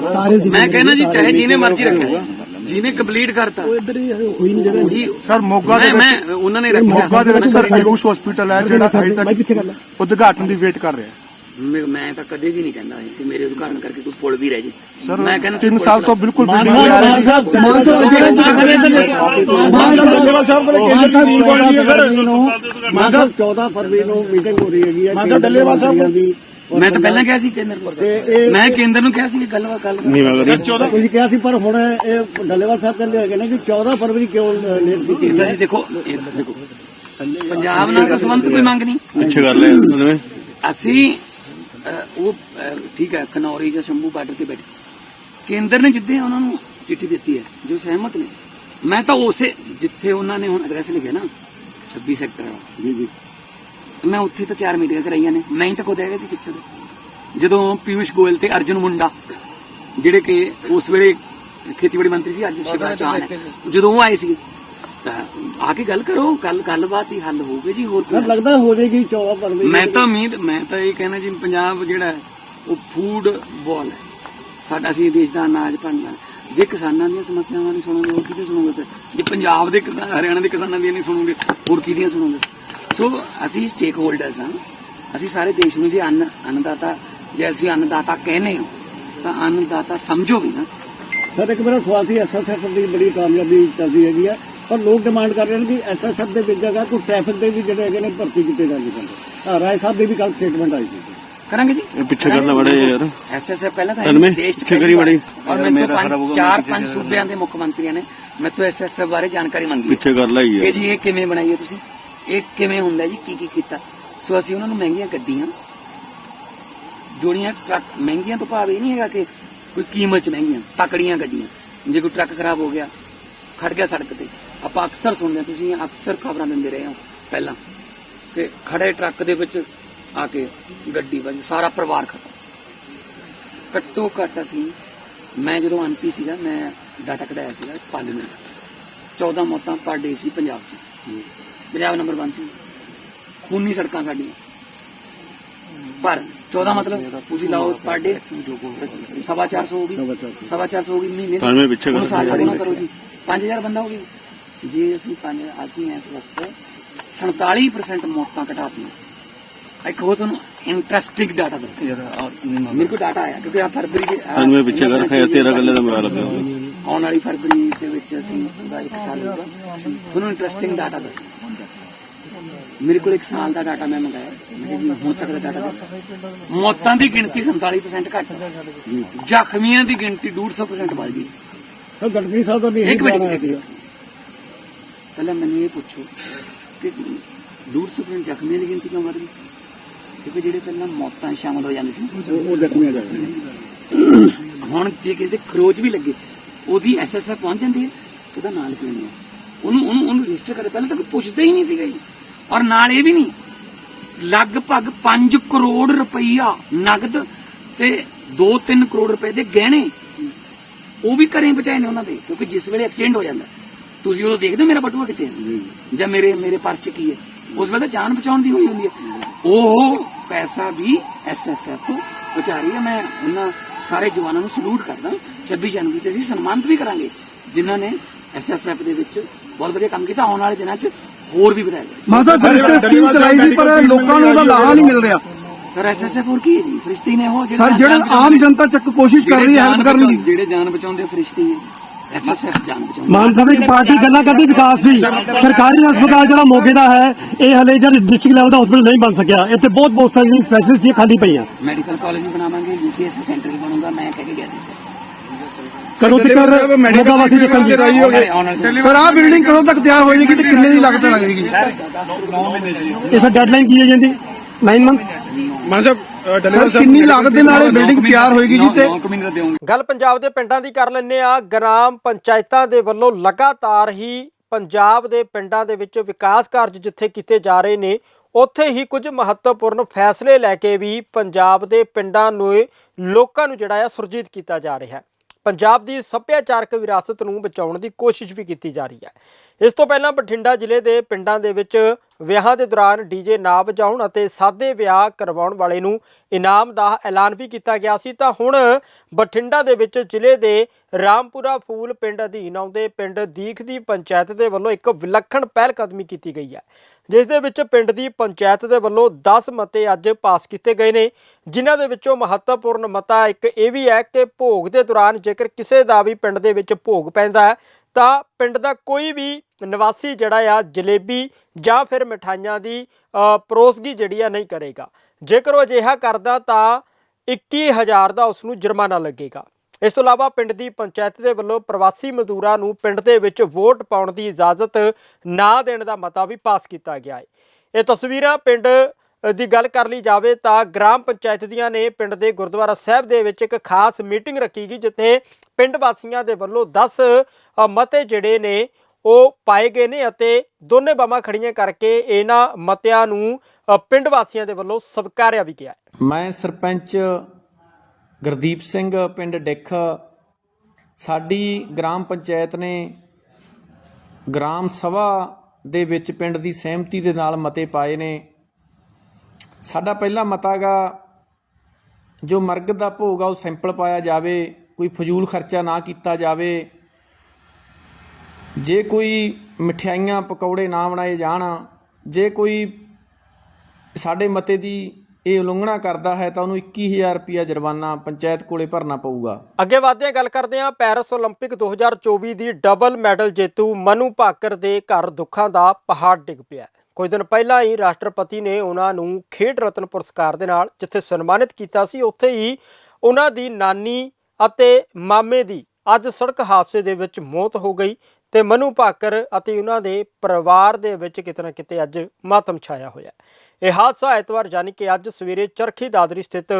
ਮੈਂ ਕਹਿੰਦਾ ਜੀ ਚਾਹੇ ਜਿਹਨੇ ਮਰਜ਼ੀ ਰੱਖਿਆ ਜਿਹਨੇ ਕੰਪਲੀਟ ਕਰਤਾ ਉਹੀ ਸਰ ਮੋਗਾ ਦੇ ਮੈਂ ਵਿੱਚ ਮੈਂ ਉਹਨਾਂ ਨੇ ਮੋਗਾ ਰੱਖਿਆ ਦੇ ਵਿੱਚ ਸਰ ਆਯੂਸ਼ ਹਸਪੀਟਲ ਹੈ ਜਿਹੜਾ ਅਜੇ ਤੱਕ ਉਦਘਾਟਨ ਦੀ ਵੇਟ ਕਰ ਰਿਹਾ। ਹੈ ਮੈਂ ਮੈਂ ਤਾਂ ਕਦੇ ਵੀ ਨਹੀਂ ਕਹਿੰਦਾ ਕਿ ਮੇਰੇ ਉਦਘਾਟਨ ਕਰਕੇ ਕੋਈ ਪੁਲ ਵੀ ਰਹਿ ਜੇ ਸਰ ਮੈਂ ਕਹਿੰਦਾ 3 ਪੁਲ ਸਾਲ ਤੋਂ। ਬਿਲਕੁਲ ਮਾਨ ਬਿਲਡਿੰਗ ਸਾਹਿਬ ਨਹੀਂ ਆ ਮਾਨ ਰਹੀ ਸਾਹਿਬ ਮਾਨ ਸਾਹਿਬ ਜਿਹੜੇ ਮਾਨ ਸਾਹਿਬ ਡੱਲੇਵਾਲ ਸਾਹਿਬ ਕੋਲ ਕੇਂਦਰ ਦੀ ਮੀਟਿੰਗ ਹੋ ਰਹੀ ਹੈ ਸਰ ਮਾਨ ਸਾਹਿਬ 14 ਫਰਵਰੀ ਨੂੰ ਮੀਟਿੰਗ ਹੋ ਰਹੀ ਹੈਗੀ ਹੈ ਮਾਨ ਸਾਹਿਬ ਡੱਲੇਵਾਲ ਸਾਹਿਬ ਦੀ ਮੈਂ ਤਾਂ ਪਹਿਲਾਂ ਕਿਹਾ ਸੀ ਕੇਂਦਰ ਕੋਲ ਤੇ ਮੈਂ ਕੇਂਦਰ ਨੂੰ ਕਿਹਾ ਸੀ ਕਿ ਗੱਲਬਾਤ ਗੱਲ ਨਹੀਂ ਮੈਂ ਕਰੀ ਤੁਸੀਂ ਕਿਹਾ ਸੀ ਪਰ ਹੁਣ ਇਹ ਡੱਲੇਵਾਲ ਸਾਹਿਬ ਕਹਿੰਦੇ ਹੈਗੇ ਨੇ ਕਿ 14 ਫਰਵਰੀ ਕਿਉਂ ਲੇਟ ਕੀਤੀ ਇਹਦਾ ਜੀ ਦੇਖੋ ਇਹ ਦੇਖੋ ਪੰਜਾਬ ਨਾਲ ਤਾਂ ਸੰਬੰਧ ਕੋਈ ਮੰਗ ਨਹੀਂ ਪਿੱਛੇ ਕਰ ਲਿਆ ਉਹਨਾਂ ਨੇ ਅਸੀਂ ਉਹ ਠੀਕ ਹੈ ਖਨੌਰੀ ਜਾਂ ਸ਼ੰਭੂ ਬਾਰਡਰ ਤੇ ਬੈਠੇ। ਕੇਂਦਰ ਨੇ ਜਿੱਦੇ ਉਹਨਾਂ ਨੂੰ ਚਿੱਠੀ ਦਿੱਤੀ ਹੈ ਜੋ ਸਹਿਮਤ ਨੇ। ਮੈਂ ਤਾਂ ਉਸੇ ਜਿੱਥੇ ਉਹਨਾਂ ਨੇ ਹੁਣ ਐਡਰੈਸ ਲਿਖਿਆ ਨਾ 26 ਸੈਕਟਰ ਵਾਲਾ। ਜੀ ਜੀ। ਮੈਂ ਉੱਥੇ ਤਾਂ ਚਾਰ ਮੀਟਿੰਗਾਂ ਕਰਾਈਆਂ ਨੇ। ਮੈਂ ਹੀ ਤਾਂ ਖੁਦ ਹੈਗਾ ਸੀ ਪਿੱਛੇ। ਜਦੋਂ ਪਿਊਸ਼ ਗੋਇਲ ਤੇ ਅਰਜੁਨ ਮੁੰਡਾ ਜਿਹੜੇ ਕਿ ਉਸ ਵੇਲੇ ਖੇਤੀਬਾੜੀ ਮੰਤਰੀ ਸੀ ਅੱਜ ਸ਼ਿਵਰਾਜ ਚੌਹਾਨ ਜਦੋਂ ਉਹ ਆਏ ਸੀ ਆ ਕੇ ਗੱਲ ਕਰੋ ਕੱਲ ਗੱਲਬਾਤ ਹੀ ਹੱਲ ਹੋਊਗੀ ਜੀ ਹੋਰ ਕੋਈ ਲੱਗਦਾ ਹੋ ਜਾਏਗੀ 14 ਫਰਵਰੀ ਮੈਂ ਤਾਂ ਉਮੀਦ ਮੈਂ ਤਾਂ ਇਹ ਕਹਿਣਾ ਜੀ ਪੰਜਾਬ ਜਿਹੜਾ ਹੈ, ਉਹ ਫੂਡ ਬਾਲ ਹੈ। ਸਾਡਾ ਸੀ ਦੇਸ਼ ਦਾ ਅਨਾਜ ਭੰਡਾਰ ਜੇ ਕਿਸਾਨਾਂ ਦੀਆਂ ਸਮੱਸਿਆਵਾਂ ਨਹੀਂ ਸੁਣੋਗੇ ਹੋਰ ਕਿਹਦੇ ਸੁਣੋਗੇ ਫਿਰ ਜੇ ਪੰਜਾਬ ਦੇ ਕਿਸਾਨ ਹਰਿਆਣਾ ਦੇ ਕਿਸਾਨਾਂ ਦੀਆਂ ਨਹੀਂ ਸੁਣੋਗੇ ਹੋਰ ਕਿਹਦੀਆਂ ਸੁਣੋਗੇ? ਸੋ ਅਸੀਂ ਸਟੇਕ ਹੋਲਡਰਸ ਹਾਂ। ਅਸੀਂ ਸਾਰੇ ਦੇਸ਼ ਨੂੰ ਜੇ ਅੰਨ ਅੰਨਦਾਤਾ ਜੇ ਅਸੀਂ ਅੰਨਦਾਤਾ ਕਹਿੰਦੇ ਹਾਂ ਤਾਂ ਅੰਨਦਾਤਾ ਸਮਝੋ ਵੀ ਨਾ। ਸਰ ਇੱਕ ਮੇਰਾ ਸਵਾਲ ਸੀ ਐਸਐਸਐਫ ਦੀ ਬੜੀ ਕਾਮਯਾਬੀ ਚੱਲਦੀ ਹੈਗੀ ਹੈ। ਪਰ ਲੋਕ ਡਿਮਾਂਡ ਕਰ ਰਹੇ ਨੇ ਕਿ ਐਸਐਸਐਫ ਦੇ ਵਿੱਚ ਜਗ੍ਹਾ ਕੋਈ ਟ੍ਰੈਫਿਕ ਦੇ ਵੀ ਜਿਹੜੇ ਹੈਗੇ ਨੇ ਭਰਤੀ ਕੀਤੇ ਜਾਣੇ ਚਾਹੀਦੇ ਹਾਂ ਰਾਏ ਸਾਹਿਬ ਦੀ ਵੀ ਕੱਲ ਸਟੇਟਮੈਂਟ ਆਈ ਸੀ। ਕਰਾਂਗੇ ਜੀ। ਇਹ ਪਿੱਛੇ ਕਰਨਾ ਬੜਾ ਯਾਰ। ਐਸਐਸਐਫ ਪਹਿਲਾਂ ਤਾਂ ਦੇਸ਼ ਚ ਕਰੀ ਮਾੜੀ। ਔਰ ਮੈਂ ਤੋਂ ਪੰਜ ਚਾਰ ਪੰਜ ਸੂਬਿਆਂ ਦੇ ਮੁੱਖ ਮੰਤਰੀਆਂ ਨੇ ਮੈਥੋਂ ਐਸਐਸਐਫ ਬਾਰੇ ਜਾਣਕਾਰੀ ਮੰਗੀ ਪਿੱਛੇ ਕਰ ਲਈ ਕਿ ਹੈ ਜੀ ਇਹ ਕਿਵੇਂ ਬਣਾਈ ਹੈ ਤੁਸੀਂ? ਇਹ ਕਿਵੇਂ ਹੁੰਦਾ ਜੀ? ਕੀ ਕੀ ਕੀਤਾ? ਸੋ ਅਸੀਂ ਉਹਨਾਂ ਨੂੰ ਮਹਿੰਗੀਆਂ ਗੱਡੀਆਂ ਜੋੜੀਆਂ ਟਰੱਕ ਮਹਿੰਗੀਆਂ ਤੋਂ ਭਾਵ ਇਹ ਨਹੀਂ ਹੈਗਾ ਕਿ ਕੋਈ ਕੀਮਤ ਚ ਮਹਿੰਗੀਆਂ ਤਕੜੀਆਂ ਗੱਡੀਆਂ। ਜੇ ਕੋਈ ਟਰੱਕ ਖਰਾਬ ਹੋ ਗਿਆ ਖੜ ਗਿਆ ਸੜਕ ਤੇ। ਆਪਾਂ ਅਕਸਰ ਸੁਣਦੇ ਹਾਂ ਤੁਸੀਂ ਅਕਸਰ ਖਬਰਾਂ ਦਿੰਦੇ ਰਹੇ ਹੋ ਪਹਿਲਾਂ ਕਿ ਖੜੇ ਟਰੱਕ ਦੇ ਵਿੱਚ ਆ ਕੇ ਗੱਡੀ ਵੱਜ ਸਾਰਾ ਪਰਿਵਾਰ ਖਤਮ। ਘੱਟੋ ਘੱਟ ਅਸੀਂ ਮੈਂ ਜਦੋਂ ਐਮਪੀ ਸੀਗਾ ਮੈਂ ਡਾਟਾ ਕਢਾਇਆ ਸੀਗਾ ਪਾਰਲੀਮੈਂਟ 14 ਮੌਤਾਂ ਪਰ ਡੇ ਸੀ ਪੰਜਾਬ 'ਚ। ਪੰਜਾਬ ਨੰਬਰ 1 ਸੀ। ਖੂਨੀ ਸੜਕਾਂ ਸਾਡੀਆਂ। ਪਰ 14 ਮਤਲਬ ਤੁਸੀਂ ਲਾਓ ਪਰ ਡੇ ਸਵਾ 400 ਹੋ ਗਈ। ਸਵਾ 400 ਹੋ ਗਈ ਮਹੀਨੇ ਤਾਂ ਮੈਂ ਪਿੱਛੇ ਕਰੋ ਜੀ। 5000 ਬੰਦਾ ਹੋ ਗਈ ਜੇ ਅਸੀਂ ਪੰਜ ਅਸੀਂ ਇਸ ਵਕਤ 47% ਮੌਤਾਂ ਘਟਾਤੀਆਂ। ਇੱਕ ਹੋਰ ਤੁਹਾਨੂੰ ਇੰਟਰਸਟਿੰਗ ਡਾਟਾ ਦੱਸਦਾ ਮੇਰੇ ਕੋਲ ਡਾਟਾ ਆਇਆ ਕਿਉਂਕਿ ਆ ਫਰਵਰੀ ਦੇ ਆਹ ਤਾਂ ਮੈਂ ਪਿੱਛੇ ਕਰ ਖਾਇਆ ਤੇਰਾ ਗੱਲੇ ਦਾ ਮੇਰਾ ਲੱਗਾ ਆਉਣ ਵਾਲੀ ਫਰਵਰੀ ਦੇ ਵਿੱਚ ਅਸੀਂ ਦਾ ਇੱਕ ਸਾਲ ਹੋਊਗਾ। ਤੁਹਾਨੂੰ ਇੰਟਰਸਟਿੰਗ ਡਾਟਾ ਦੱਸ ਮੇਰੇ ਕੋਲ ਇੱਕ ਸਾਲ ਦਾ ਡਾਟਾ ਮੈਂ ਮੰਗਾਇਆ। ਮੈਂ ਜੀ ਹੁਣ ਤੱਕ ਦਾ ਡਾਟਾ ਮੌਤਾਂ ਦੀ ਗਿਣਤੀ 47% ਘੱਟ ਜ਼ਖਮੀਆਂ ਦੀ ਗਿਣਤੀ 150% ਵੱਧ ਗਈ। ਸਰ ਗੜਕਰੀ ਸਾਹਿਬ ਦਾ ਵੀ ਇਹੀ ਇੱਕ ਮਿੰਟ। ਕਹਿਣਾ ਹੈ। ਇੱਕ ਮਿੰਟ। ਪਹਿਲਾਂ ਮੈਨੂੰ ਇਹ ਪੁੱਛੋ ਕਿ 150% ਜ਼ਖਮੀਆਂ ਦੀ ਗਿਣਤੀ ਕਿਉਂ ਵੱਧ ਗਈ? ਕਿਉਂਕਿ ਜਿਹੜੇ ਪਹਿਲਾਂ ਮੌਤਾਂ ਸ਼ਾਮਲ ਹੋ ਜਾਂਦੇ ਸੀ ਉਹ ਜ਼ਖਮੀਆਂ ਜਾਏ ਹੁਣ ਜੇ ਕਿਸੇ ਦੇ ਖਰੋਚ ਵੀ ਲੱਗੇ ਉਹਦੀ ਐਸਐਸਐਫ ਪਹੁੰਚ ਜਾਂਦੀ ਹੈ ਉਹਦਾ ਨਾਂ ਲਿਖ ਲੈਂਦੇ ਆ ਉਹਨੂੰ ਉਹਨੂੰ ਉਹਨੂੰ ਰਜਿਸਟਰ ਕਰਦੇ ਪਹਿਲਾਂ ਤਾਂ ਕੋਈ ਪੁੱਛਦਾ ਹੀ ਨਹੀਂ ਸੀਗਾ ਜੀ। ਔਰ ਨਾਲ ਇਹ ਵੀ ਨਹੀਂ ਲਗਭਗ 5 ਕਰੋੜ ਰੁਪਈਆ ਨਗਦ ਤੇ 2-3 ਕਰੋੜ ਰੁਪਏ ਦੇ ਗਹਿਣੇ ਉਹ ਵੀ ਘਰੇ ਬਚਾਏ ਨੇ ਉਹਨਾਂ ਦੇ ਕਿਉਂਕਿ ਜਿਸ ਵੇਲੇ ਐਕਸੀਡੈਂਟ ਹੋ ਜਾਂਦਾ। ਤੁਸੀਂ ਉਦੋਂ ਦੇਖਦੇ ਹੋ ਮੇਰਾ ਬਟੂਆ ਕਿੱਥੇ ਹੈ? ਜਾਂ ਮੇਰੇ ਮੇਰੇ ਪਰਸ ਚ ਕੀ ਹੈ? ਉਸ ਵੇਲੇ ਜਾਨ ਬਚਾਉਣ ਦੀ ਹੋਈ ਹੁੰਦੀ ਹੈ। ਉਹ ਪੈਸਾ ਵੀ ਐਸਐਸਐਫ ਰਹੀ ਹੈ ਮੈਂ ਉਹਨਾਂ ਸਾਰੇ ਜਵਾਨਾਂ ਨੂੰ ਸਲੂਟ ਕਰਦਾ। 26 ਜਨਵਰੀ ਤੇ ਅਸੀਂ ਸਨਮਾਨਿਤ ਵੀ ਕਰਾਂਗੇ। ਜਿਨ੍ਹਾਂ ਨੇ ਐਸਐਸਐਫ ਦੇ ਵਿੱਚ ਬਹੁਤ ਵਧੀਆ ਕੰਮ ਕੀਤਾ। ਆਉਣ ਵਾਲੇ ਦਿਨਾਂ 'ਚ ਹੋਰ ਵੀ ਵਧਾਇਆ ਜਾਏਗਾ ਮਾਤਾ ਫਰਿਸ਼ਤੇ ਸਕੀਮ ਚਲਾਈ ਸੀ ਪਰ ਲੋਕਾਂ ਨੂੰ ਉਹਦਾ ਲਾਹਾ ਨਹੀਂ ਮਿਲ ਰਿਹਾ। ਸਰ ਐਸਐਸਐਫ ਹੋਰ ਕੀ ਹੈ ਜੀ? ਫਰਿਸ਼ਤੇ ਨੇ ਉਹ ਸਰ ਜਿਹੜੇ ਆਮ ਜਨਤਾ ਚੱਕ ਕੋਸ਼ਿਸ਼ ਕਰ ਰਹੀ ਹੈ ਹੈਲਪ ਕਰਨ ਦੀ। ਜਿਹੜੇ ਜਾਨ ਬਚਾਉਂਦੇ ਫਰਿਸ਼ਤੇ ਹੈ ਮਾਨ ਸਾਹਿਬ ਇੱਕ ਪਾਰਟੀ ਗੱਲਾਂ ਕਰਦੀ ਵਿਕਾਸ ਦੀ। ਸਰਕਾਰੀ ਹਸਪਤਾਲ ਜਿਹੜਾ ਮੋਗੇ ਦਾ ਹੈ ਇਹ ਹਲੇ ਜਦ ਡਿਸਟ੍ਰਿਕਟ ਲੈਵਲ ਦਾ ਹਸਪਤਾਲ ਨਹੀਂ ਬਣ ਸਕਿਆ। ਇੱਥੇ ਬਹੁਤ ਪੋਸਟਾਂ ਜਿਹੜੀ ਸਪੈਸ਼ਲਿਸਟ ਦੀਆਂ ਖਾਲੀ ਪਈਆਂ। ਮੈਡੀਕਲ ਕਾਲਜ ਵੀ ਬਣਾਵਾਂਗੇ ਯੂਪੀਐਸਸੀ ਸੈਂਟਰ ਵੀ ਬਣੂਗਾ ਮੈਂ ਕਹਿ ਕੇ ਗਿਆ ਸੀ। ਕਦੋਂ ਤੱਕ ਮੋਗਾ ਵਾਸੀ ਦੀ ਸਰ ਆਹ ਬਿਲਡਿੰਗ ਕਦੋਂ ਤੱਕ ਤਿਆਰ ਹੋ ਜਾਏਗੀ ਤੇ ਕਿੰਨੇ ਦੀ ਲਾਗਤ ਲੱਗੇਗੀ ਇਸ ਦਾ ਡੈਡਲਾਈਨ ਕੀ ਹੈ ਜਾਂਦੀ 9 ਮੰਥ ਮਾਨ ਸਾਹਿਬ ਕਿੰਨੀ ਲਾਗਤ ਦੇ ਨਾਲ ਇਹ ਬਿਲਡਿੰਗ ਤਿਆਰ ਹੋਏਗੀ ਜੀ ਤੇ 9 ਮਹੀਨੇ ਦਾ ਦੇਵਾਂਗੇ ਗੱਲ ਪੰਜਾਬ ਦੇ ਪਿੰਡਾਂ ਦੀ ਕਰ ਲੈਂਦੇ ਆ ਗ੍ਰਾਮ ਪੰਚਾਇਤਾਂ ਦੇ ਵੱਲੋਂ ਲਗਾਤਾਰ ਹੀ ਪੰਜਾਬ ਦੇ ਪਿੰਡਾਂ ਦੇ ਵਿੱਚ ਵਿਕਾਸ ਕਾਰਜ ਜਿੱਥੇ ਕੀਤੇ ਜਾ ਰਹੇ ਨੇ ਉੱਥੇ ਹੀ ਕੁਝ ਮਹੱਤਵਪੂਰਨ ਫੈਸਲੇ ਲੈ ਕੇ ਵੀ ਪੰਜਾਬ ਦੇ ਪਿੰਡਾਂ ਨੂੰ ਲੋਕਾਂ ਨੂੰ ਜਿਹੜਾ ਆ ਸੁਰਜੀਤ ਕੀਤਾ ਜਾ ਰਿਹਾ ਹੈ। ਪੰਜਾਬ ਦੀ ਸੱਭਿਆਚਾਰਕ ਵਿਰਾਸਤ ਨੂੰ ਬਚਾਉਣ ਦੀ ਕੋਸ਼ਿਸ਼ ਵੀ ਕੀਤੀ ਜਾ ਰਹੀ ਹੈ। ਇਸ ਤੋਂ ਪਹਿਲਾਂ ਬਠਿੰਡਾ ਜ਼ਿਲ੍ਹੇ ਦੇ ਪਿੰਡਾਂ ਦੇ ਵਿੱਚ ਵਿਆਹਾਂ ਦੇ ਦੌਰਾਨ ਡੀਜੇ ਨਾ ਵਜਾਉਣ ਅਤੇ ਸਾਦੇ ਵਿਆਹ ਕਰਵਾਉਣ ਵਾਲੇ ਨੂੰ ਇਨਾਮ ਦਾ ਐਲਾਨ ਵੀ ਕੀਤਾ ਗਿਆ ਸੀ, ਤਾਂ ਹੁਣ ਬਠਿੰਡਾ ਦੇ ਵਿੱਚ ਜ਼ਿਲ੍ਹੇ ਦੇ ਰਾਮਪੁਰਾ ਫੂਲ ਪਿੰਡ ਅਧੀਨ ਆਉਂਦੇ ਪਿੰਡ ਦੀਖ ਦੀ ਪੰਚਾਇਤ ਦੇ ਵੱਲੋਂ ਇੱਕ ਵਿਲੱਖਣ ਪਹਿਲ ਕਦਮੀ ਕੀਤੀ ਗਈ ਹੈ, ਜਿਸ ਦੇ ਵਿੱਚ ਪਿੰਡ ਦੀ ਪੰਚਾਇਤ ਦੇ ਵੱਲੋਂ 10 ਮਤੇ ਅੱਜ ਪਾਸ ਕੀਤੇ ਗਏ ਨੇ, ਜਿਨ੍ਹਾਂ ਦੇ ਵਿੱਚੋਂ ਮਹੱਤਵਪੂਰਨ ਮਤਾ ਇੱਕ ਇਹ ਵੀ ਹੈ ਕਿ ਭੋਗ ਦੇ ਦੌਰਾਨ ਜੇਕਰ ਕਿਸੇ ਦਾ ਵੀ ਪਿੰਡ ਦੇ ਵਿੱਚ ਭੋਗ ਪੈਂਦਾ ਹੈ, ਤਾਂ ਪਿੰਡ ਦਾ ਕੋਈ ਵੀ ਨਿਵਾਸੀ ਜਿਹੜਾ ਆ ਜਲੇਬੀ ਜਾਂ ਫਿਰ ਮਿਠਾਈਆਂ ਦੀ ਅ, ਪਰੋਸਗੀ ਜਿਹੜੀ ਆ ਨਹੀਂ ਕਰੇਗਾ। ਜੇਕਰ ਉਹ ਅਜਿਹਾ ਕਰਦਾ ਤਾਂ 21000 ਦਾ ਉਸ ਨੂੰ ਜੁਰਮਾਨਾ ਲੱਗੇਗਾ। ਇਸ ਤੋਂ ਇਲਾਵਾ ਪਿੰਡ ਦੀ ਪੰਚਾਇਤ ਦੇ ਵੱਲੋਂ ਪ੍ਰਵਾਸੀ ਮਜ਼ਦੂਰਾਂ ਨੂੰ ਪਿੰਡ ਦੇ ਵਿੱਚ ਵੋਟ ਪਾਉਣ ਦੀ ਇਜਾਜ਼ਤ ਨਾ ਦੇਣ ਦਾ ਮਤਾ ਵੀ ਪਾਸ ਕੀਤਾ ਗਿਆ ਹੈ। ਇਹ ਤਸਵੀਰਾਂ ਪਿੰਡ ਦੀ ਗੱਲ ਕਰ ਲਈ ਜਾਵੇ ਤਾਂ ਗ੍ਰਾਮ ਪੰਚਾਇਤ ਦੀਆਂ ਨੇ ਪਿੰਡ ਦੇ ਗੁਰਦੁਆਰਾ ਸਾਹਿਬ ਦੇ ਵਿੱਚ ਇੱਕ ਖਾਸ ਮੀਟਿੰਗ ਰੱਖੀ ਗਈ ਜਿੱਥੇ ਪਿੰਡ ਵਾਸੀਆਂ ਦੇ ਵੱਲੋਂ 10 ਮਤੇ ਜਿਹੜੇ ਨੇ ਉਹ ਪਾਏ ਗਏ ਨੇ ਅਤੇ ਦੋਨੇ ਬਾਹਾਂ ਖੜੀਆਂ ਕਰਕੇ ਇਹਨਾਂ ਮਤਿਆਂ ਨੂੰ ਪਿੰਡ ਵਾਸੀਆਂ ਦੇ ਵੱਲੋਂ ਸਵੀਕਾਰਿਆ ਵੀ ਗਿਆ ਮੈਂ ਸਰਪੰਚ ਗੁਰਦੀਪ ਸਿੰਘ, ਪਿੰਡ ਡਿੱਖ। ਸਾਡੀ ਗ੍ਰਾਮ ਪੰਚਾਇਤ ਨੇ ਗ੍ਰਾਮ ਸਭਾ ਦੇ ਵਿੱਚ ਪਿੰਡ ਦੀ ਸਹਿਮਤੀ ਦੇ ਨਾਲ ਮਤੇ ਪਾਏ ਨੇ। ਸਾਡਾ ਪਹਿਲਾ ਮਤਾ ਗਾ ਜੋ ਮਰਗ ਦਾ ਭੋਗ ਆ, ਉਹ ਸਿੰਪਲ ਪਾਇਆ ਜਾਵੇ, ਕੋਈ ਫਜ਼ੂਲ ਖਰਚਾ ਨਾ ਕੀਤਾ ਜਾਵੇ। ਜੇ ਕੋਈ ਮਠਿਆਈਆਂ ਪਕੌੜੇ ਨਾ ਬਣਾਏ ਜਾਣ ਜੇ ਕੋਈ ਸਾਡੇ ਮਤੇ ਦੀ ਇਹ ਉਲੰਘਣਾ ਕਰਦਾ ਹੈ ਤਾਂ ਉਹਨੂੰ 21000 ਰੁਪਇਆ ਜੁਰਮਾਨਾ ਪੰਚਾਇਤ ਕੋਲੇ ਭਰਨਾ ਪਊਗਾ ਅੱਗੇ ਵਧਦੇ ਹਾਂ ਗੱਲ ਕਰਦੇ ਹਾਂ ਪੈਰਿਸ 올림픽 2024 ਦੀ ਡਬਲ ਮੈਡਲ ਜੇਤੂ ਮਨੂ ਭਾਕਰ ਦੇ ਘਰ ਦੁੱਖਾਂ ਦਾ ਪਹਾੜ ਡਿੱਗ ਪਿਆ ਹੈ। ਕੁਝ ਦਿਨ ਪਹਿਲਾਂ ਹੀ ਰਾਸ਼ਟਰਪਤੀ ਨੇ ਉਹਨਾਂ ਨੂੰ ਖੇਡ ਰਤਨ ਪੁਰਸਕਾਰ ਦੇ ਨਾਲ ਜਿੱਥੇ ਸਨਮਾਨਿਤ ਕੀਤਾ ਸੀ ਉੱਥੇ ਹੀ ਉਹਨਾਂ ਦੀ ਨਾਨੀ ਅਤੇ ਮਾਮੇ ਦੀ ਅੱਜ ਸੜਕ ਹਾਦਸੇ ਦੇ ਵਿੱਚ ਮੌਤ ਹੋ ਗਈ ਤੇ ਮਨੂ ਭਾਕਰ ਅਤੇ ਉਹਨਾਂ ਦੇ ਪਰਿਵਾਰ ਦੇ ਵਿੱਚ ਕਿਤੇ ਨਾ ਕਿਤੇ ਅੱਜ ਮਾਤਮ ਛਾਇਆ ਹੋਇਆ ਹੈ। ਇਹ ਹਾਦਸਾ ਐਤਵਾਰ ਯਾਨੀ ਕਿ ਅੱਜ ਸਵੇਰੇ ਚਰਖੀ ਦਾਦਰੀ ਸਥਿਤ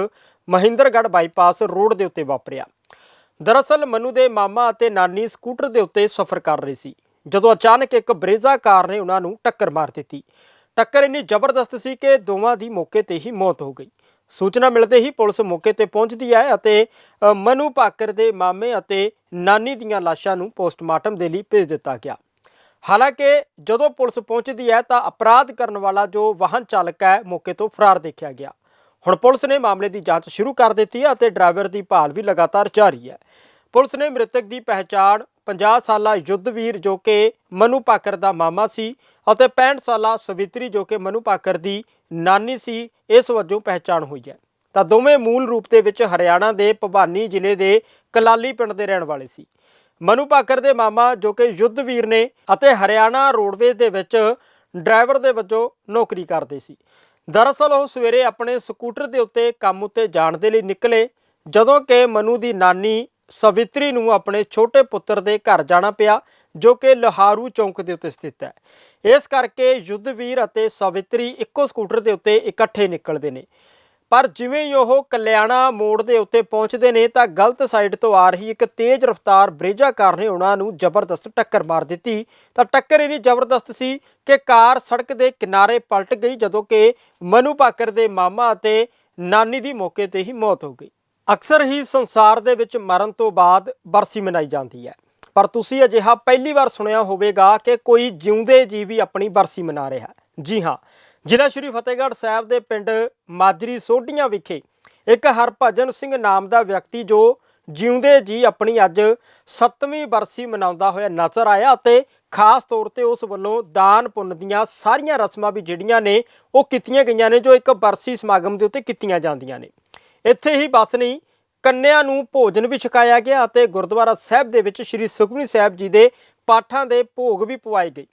ਮਹਿੰਦਰਗੜ੍ਹ ਬਾਈਪਾਸ ਰੋਡ ਦੇ ਉੱਤੇ ਵਾਪਰਿਆ। ਦਰਅਸਲ ਮਨੂ ਦੇ ਮਾਮਾ ਅਤੇ ਨਾਨੀ ਸਕੂਟਰ ਦੇ ਉੱਤੇ ਸਫ਼ਰ ਕਰ ਰਹੇ ਸੀ, ਜਦੋਂ ਅਚਾਨਕ ਇੱਕ ਬਰੇਜ਼ਾ ਕਾਰ ਨੇ ਉਹਨਾਂ ਨੂੰ ਟੱਕਰ ਮਾਰ ਦਿੱਤੀ। ਟੱਕਰ ਇੰਨੀ ਜ਼ਬਰਦਸਤ ਸੀ ਕਿ ਦੋਵਾਂ ਦੀ ਮੌਕੇ ਤੇ ਹੀ ਮੌਤ ਹੋ ਗਈ। ਸੂਚਨਾ ਮਿਲਦੇ ਹੀ ਪੁਲਿਸ ਮੌਕੇ ਤੇ ਪਹੁੰਚਦੀ ਹੈ ਅਤੇ ਮਨੂ ਭਾਕਰ ਦੇ ਮਾਮੇ ਅਤੇ ਨਾਨੀ ਦੀਆਂ ਲਾਸ਼ਾਂ ਨੂੰ ਪੋਸਟਮਾਰਟਮ ਦੇ ਲਈ ਭੇਜ ਦਿੱਤਾ ਗਿਆ। ਹਾਲਾਂਕਿ ਜਦੋਂ ਪੁਲਿਸ ਪਹੁੰਚਦੀ ਹੈ ਤਾਂ ਅਪਰਾਧ ਕਰਨ ਵਾਲਾ ਜੋ ਵਾਹਨ ਚਾਲਕ ਹੈ ਮੌਕੇ ਤੋਂ ਫਰਾਰ ਦੇਖਿਆ ਗਿਆ। ਹੁਣ ਪੁਲਿਸ ਨੇ ਮਾਮਲੇ ਦੀ ਜਾਂਚ ਸ਼ੁਰੂ ਕਰ ਦਿੱਤੀ ਹੈ ਅਤੇ ਡਰਾਈਵਰ ਦੀ ਭਾਲ ਵੀ ਲਗਾਤਾਰ ਜਾਰੀ ਹੈ। ਪੁਲਿਸ ਨੇ ਮ੍ਰਿਤਕ ਦੀ ਪਹਿਚਾਣ 50 ਸਾਲਾ ਯੁੱਧਵੀਰ ਜੋ ਕਿ ਮਨੂ ਪਾਕਰ ਦਾ ਮਾਮਾ ਸੀ ਅਤੇ 65 ਸਾਲਾ ਸਵਿਤਰੀ ਜੋ ਕਿ ਮਨੂ ਪਾਕਰ ਦੀ ਨਾਨੀ ਸੀ, ਇਸ ਵਜੋਂ ਪਹਿਚਾਣ ਹੋਈ ਹੈ। ਤਾਂ ਦੋਵੇਂ ਮੂਲ ਰੂਪ ਦੇ ਵਿੱਚ ਹਰਿਆਣਾ ਦੇ ਭਵਾਨੀ ਜ਼ਿਲ੍ਹੇ ਦੇ ਕਲਾਲੀ ਪਿੰਡ ਦੇ ਰਹਿਣ ਵਾਲੇ ਸੀ। ਮਨੂ ਭਾਕਰ ਦੇ ਮਾਮਾ ਜੋ ਕਿ ਯੁੱਧਵੀਰ ਨੇ ਅਤੇ ਹਰਿਆਣਾ ਰੋਡਵੇਜ਼ ਦੇ ਵਿੱਚ ਡਰਾਈਵਰ ਦੇ ਵਜੋਂ ਨੌਕਰੀ ਕਰਦੇ ਸੀ। ਦਰਅਸਲ ਉਹ ਸਵੇਰੇ ਆਪਣੇ ਸਕੂਟਰ ਦੇ ਉੱਤੇ ਕੰਮ ਉੱਤੇ ਜਾਣ ਦੇ ਲਈ ਨਿਕਲੇ, ਜਦੋਂ ਕਿ ਮਨੂ ਦੀ ਨਾਨੀ ਸਵਿਤਰੀ ਨੂੰ ਆਪਣੇ ਛੋਟੇ ਪੁੱਤਰ ਦੇ ਘਰ ਜਾਣਾ ਪਿਆ, ਜੋ ਕਿ ਲੋਹਾਰੂ ਚੌਂਕ ਦੇ ਉੱਤੇ ਸਥਿਤ ਹੈ। ਇਸ ਕਰਕੇ ਯੁੱਧਵੀਰ ਅਤੇ ਸਵਿਤਰੀ ਇੱਕੋ ਸਕੂਟਰ ਦੇ ਉੱਤੇ ਇਕੱਠੇ ਨਿਕਲਦੇ ਨੇ। ਪਰ ਜਿਵੇਂ ਹੀ ਉਹ ਕਲਿਆਣਾ ਮੋੜ ਦੇ ਉੱਤੇ ਪਹੁੰਚਦੇ ਨੇ, ਤਾਂ ਗਲਤ ਸਾਈਡ ਤੋਂ ਆ ਰਹੀ ਇੱਕ ਤੇਜ਼ ਰਫ਼ਤਾਰ ਬ੍ਰੇਜਾ ਕਾਰ ਨੇ ਉਹਨਾਂ ਨੂੰ ਜ਼ਬਰਦਸਤ ਟੱਕਰ ਮਾਰ ਦਿੱਤੀ। ਤਾਂ ਟੱਕਰ ਇੰਨੀ ਜ਼ਬਰਦਸਤ ਸੀ ਕਿ ਕਾਰ ਸੜਕ ਦੇ ਕਿਨਾਰੇ ਪਲਟ ਗਈ, ਜਦੋਂ ਕਿ ਮਨੂ ਪਾਕਰ ਦੇ ਮਾਮਾ ਅਤੇ ਨਾਨੀ ਦੀ ਮੌਕੇ ਤੇ ਹੀ ਮੌਤ ਹੋ ਗਈ। ਅਕਸਰ ਹੀ ਸੰਸਾਰ ਦੇ ਵਿੱਚ ਮਰਨ ਤੋਂ ਬਾਅਦ ਬਰਸੀ ਮਨਾਈ ਜਾਂਦੀ ਹੈ। ਪਰ ਤੁਸੀਂ ਅਜਿਹਾ ਪਹਿਲੀ ਵਾਰ ਸੁਣਿਆ ਹੋਵੇਗਾ ਕਿ ਕੋਈ ਜਿਉਂਦੇ ਜੀ ਵੀ ਆਪਣੀ ਬਰਸੀ ਮਨਾ ਰਿਹਾ ਜੀ ਹਾਂ, ਜ਼ਿਲ੍ਹਾ ਸ਼੍ਰੀ ਫਤਿਹਗੜ੍ਹ ਸਾਹਿਬ ਦੇ ਪਿੰਡ ਮਾਜਰੀ ਸੋਢੀਆਂ ਵਿਖੇ ਇੱਕ ਹਰਭਜਨ ਸਿੰਘ ਨਾਮ ਦਾ ਵਿਅਕਤੀ ਜੋ ਜਿਉਂਦੇ ਜੀ ਆਪਣੀ ਅੱਜ 7ਵੀਂ ਬਰਸੀ ਮਨਾਉਂਦਾ ਹੋਇਆ ਨਜ਼ਰ ਆਇਆ ਅਤੇ ਖਾਸ ਤੌਰ ਤੇ ਉਸ ਵੱਲੋਂ ਦਾਨ ਪੁੰਨ ਦੀਆਂ ਸਾਰੀਆਂ ਰਸਮਾਂ ਵੀ ਜਿਹੜੀਆਂ ਨੇ ਉਹ ਕੀਤੀਆਂ ਗਈਆਂ ਨੇ, ਜੋ ਇੱਕ ਬਰਸੀ ਸਮਾਗਮ ਦੇ ਉੱਤੇ ਕੀਤੀਆਂ ਜਾਂਦੀਆਂ ਨੇ। ਇੱਥੇ ਹੀ ਬਸ ਨਹੀਂ ਕੰਨਿਆਂ ਨੂੰ ਭੋਜਨ ਵੀ ਛਕਾਇਆ ਗਿਆ ਅਤੇ ਗੁਰਦੁਆਰਾ ਸਾਹਿਬ ਦੇ ਵਿੱਚ ਸ੍ਰੀ ਸੁਖਮਨੀ ਸਾਹਿਬ ਜੀ ਦੇ ਪਾਠਾਂ ਦੇ ਭੋਗ ਵੀ ਪਵਾਏ ਗਏ।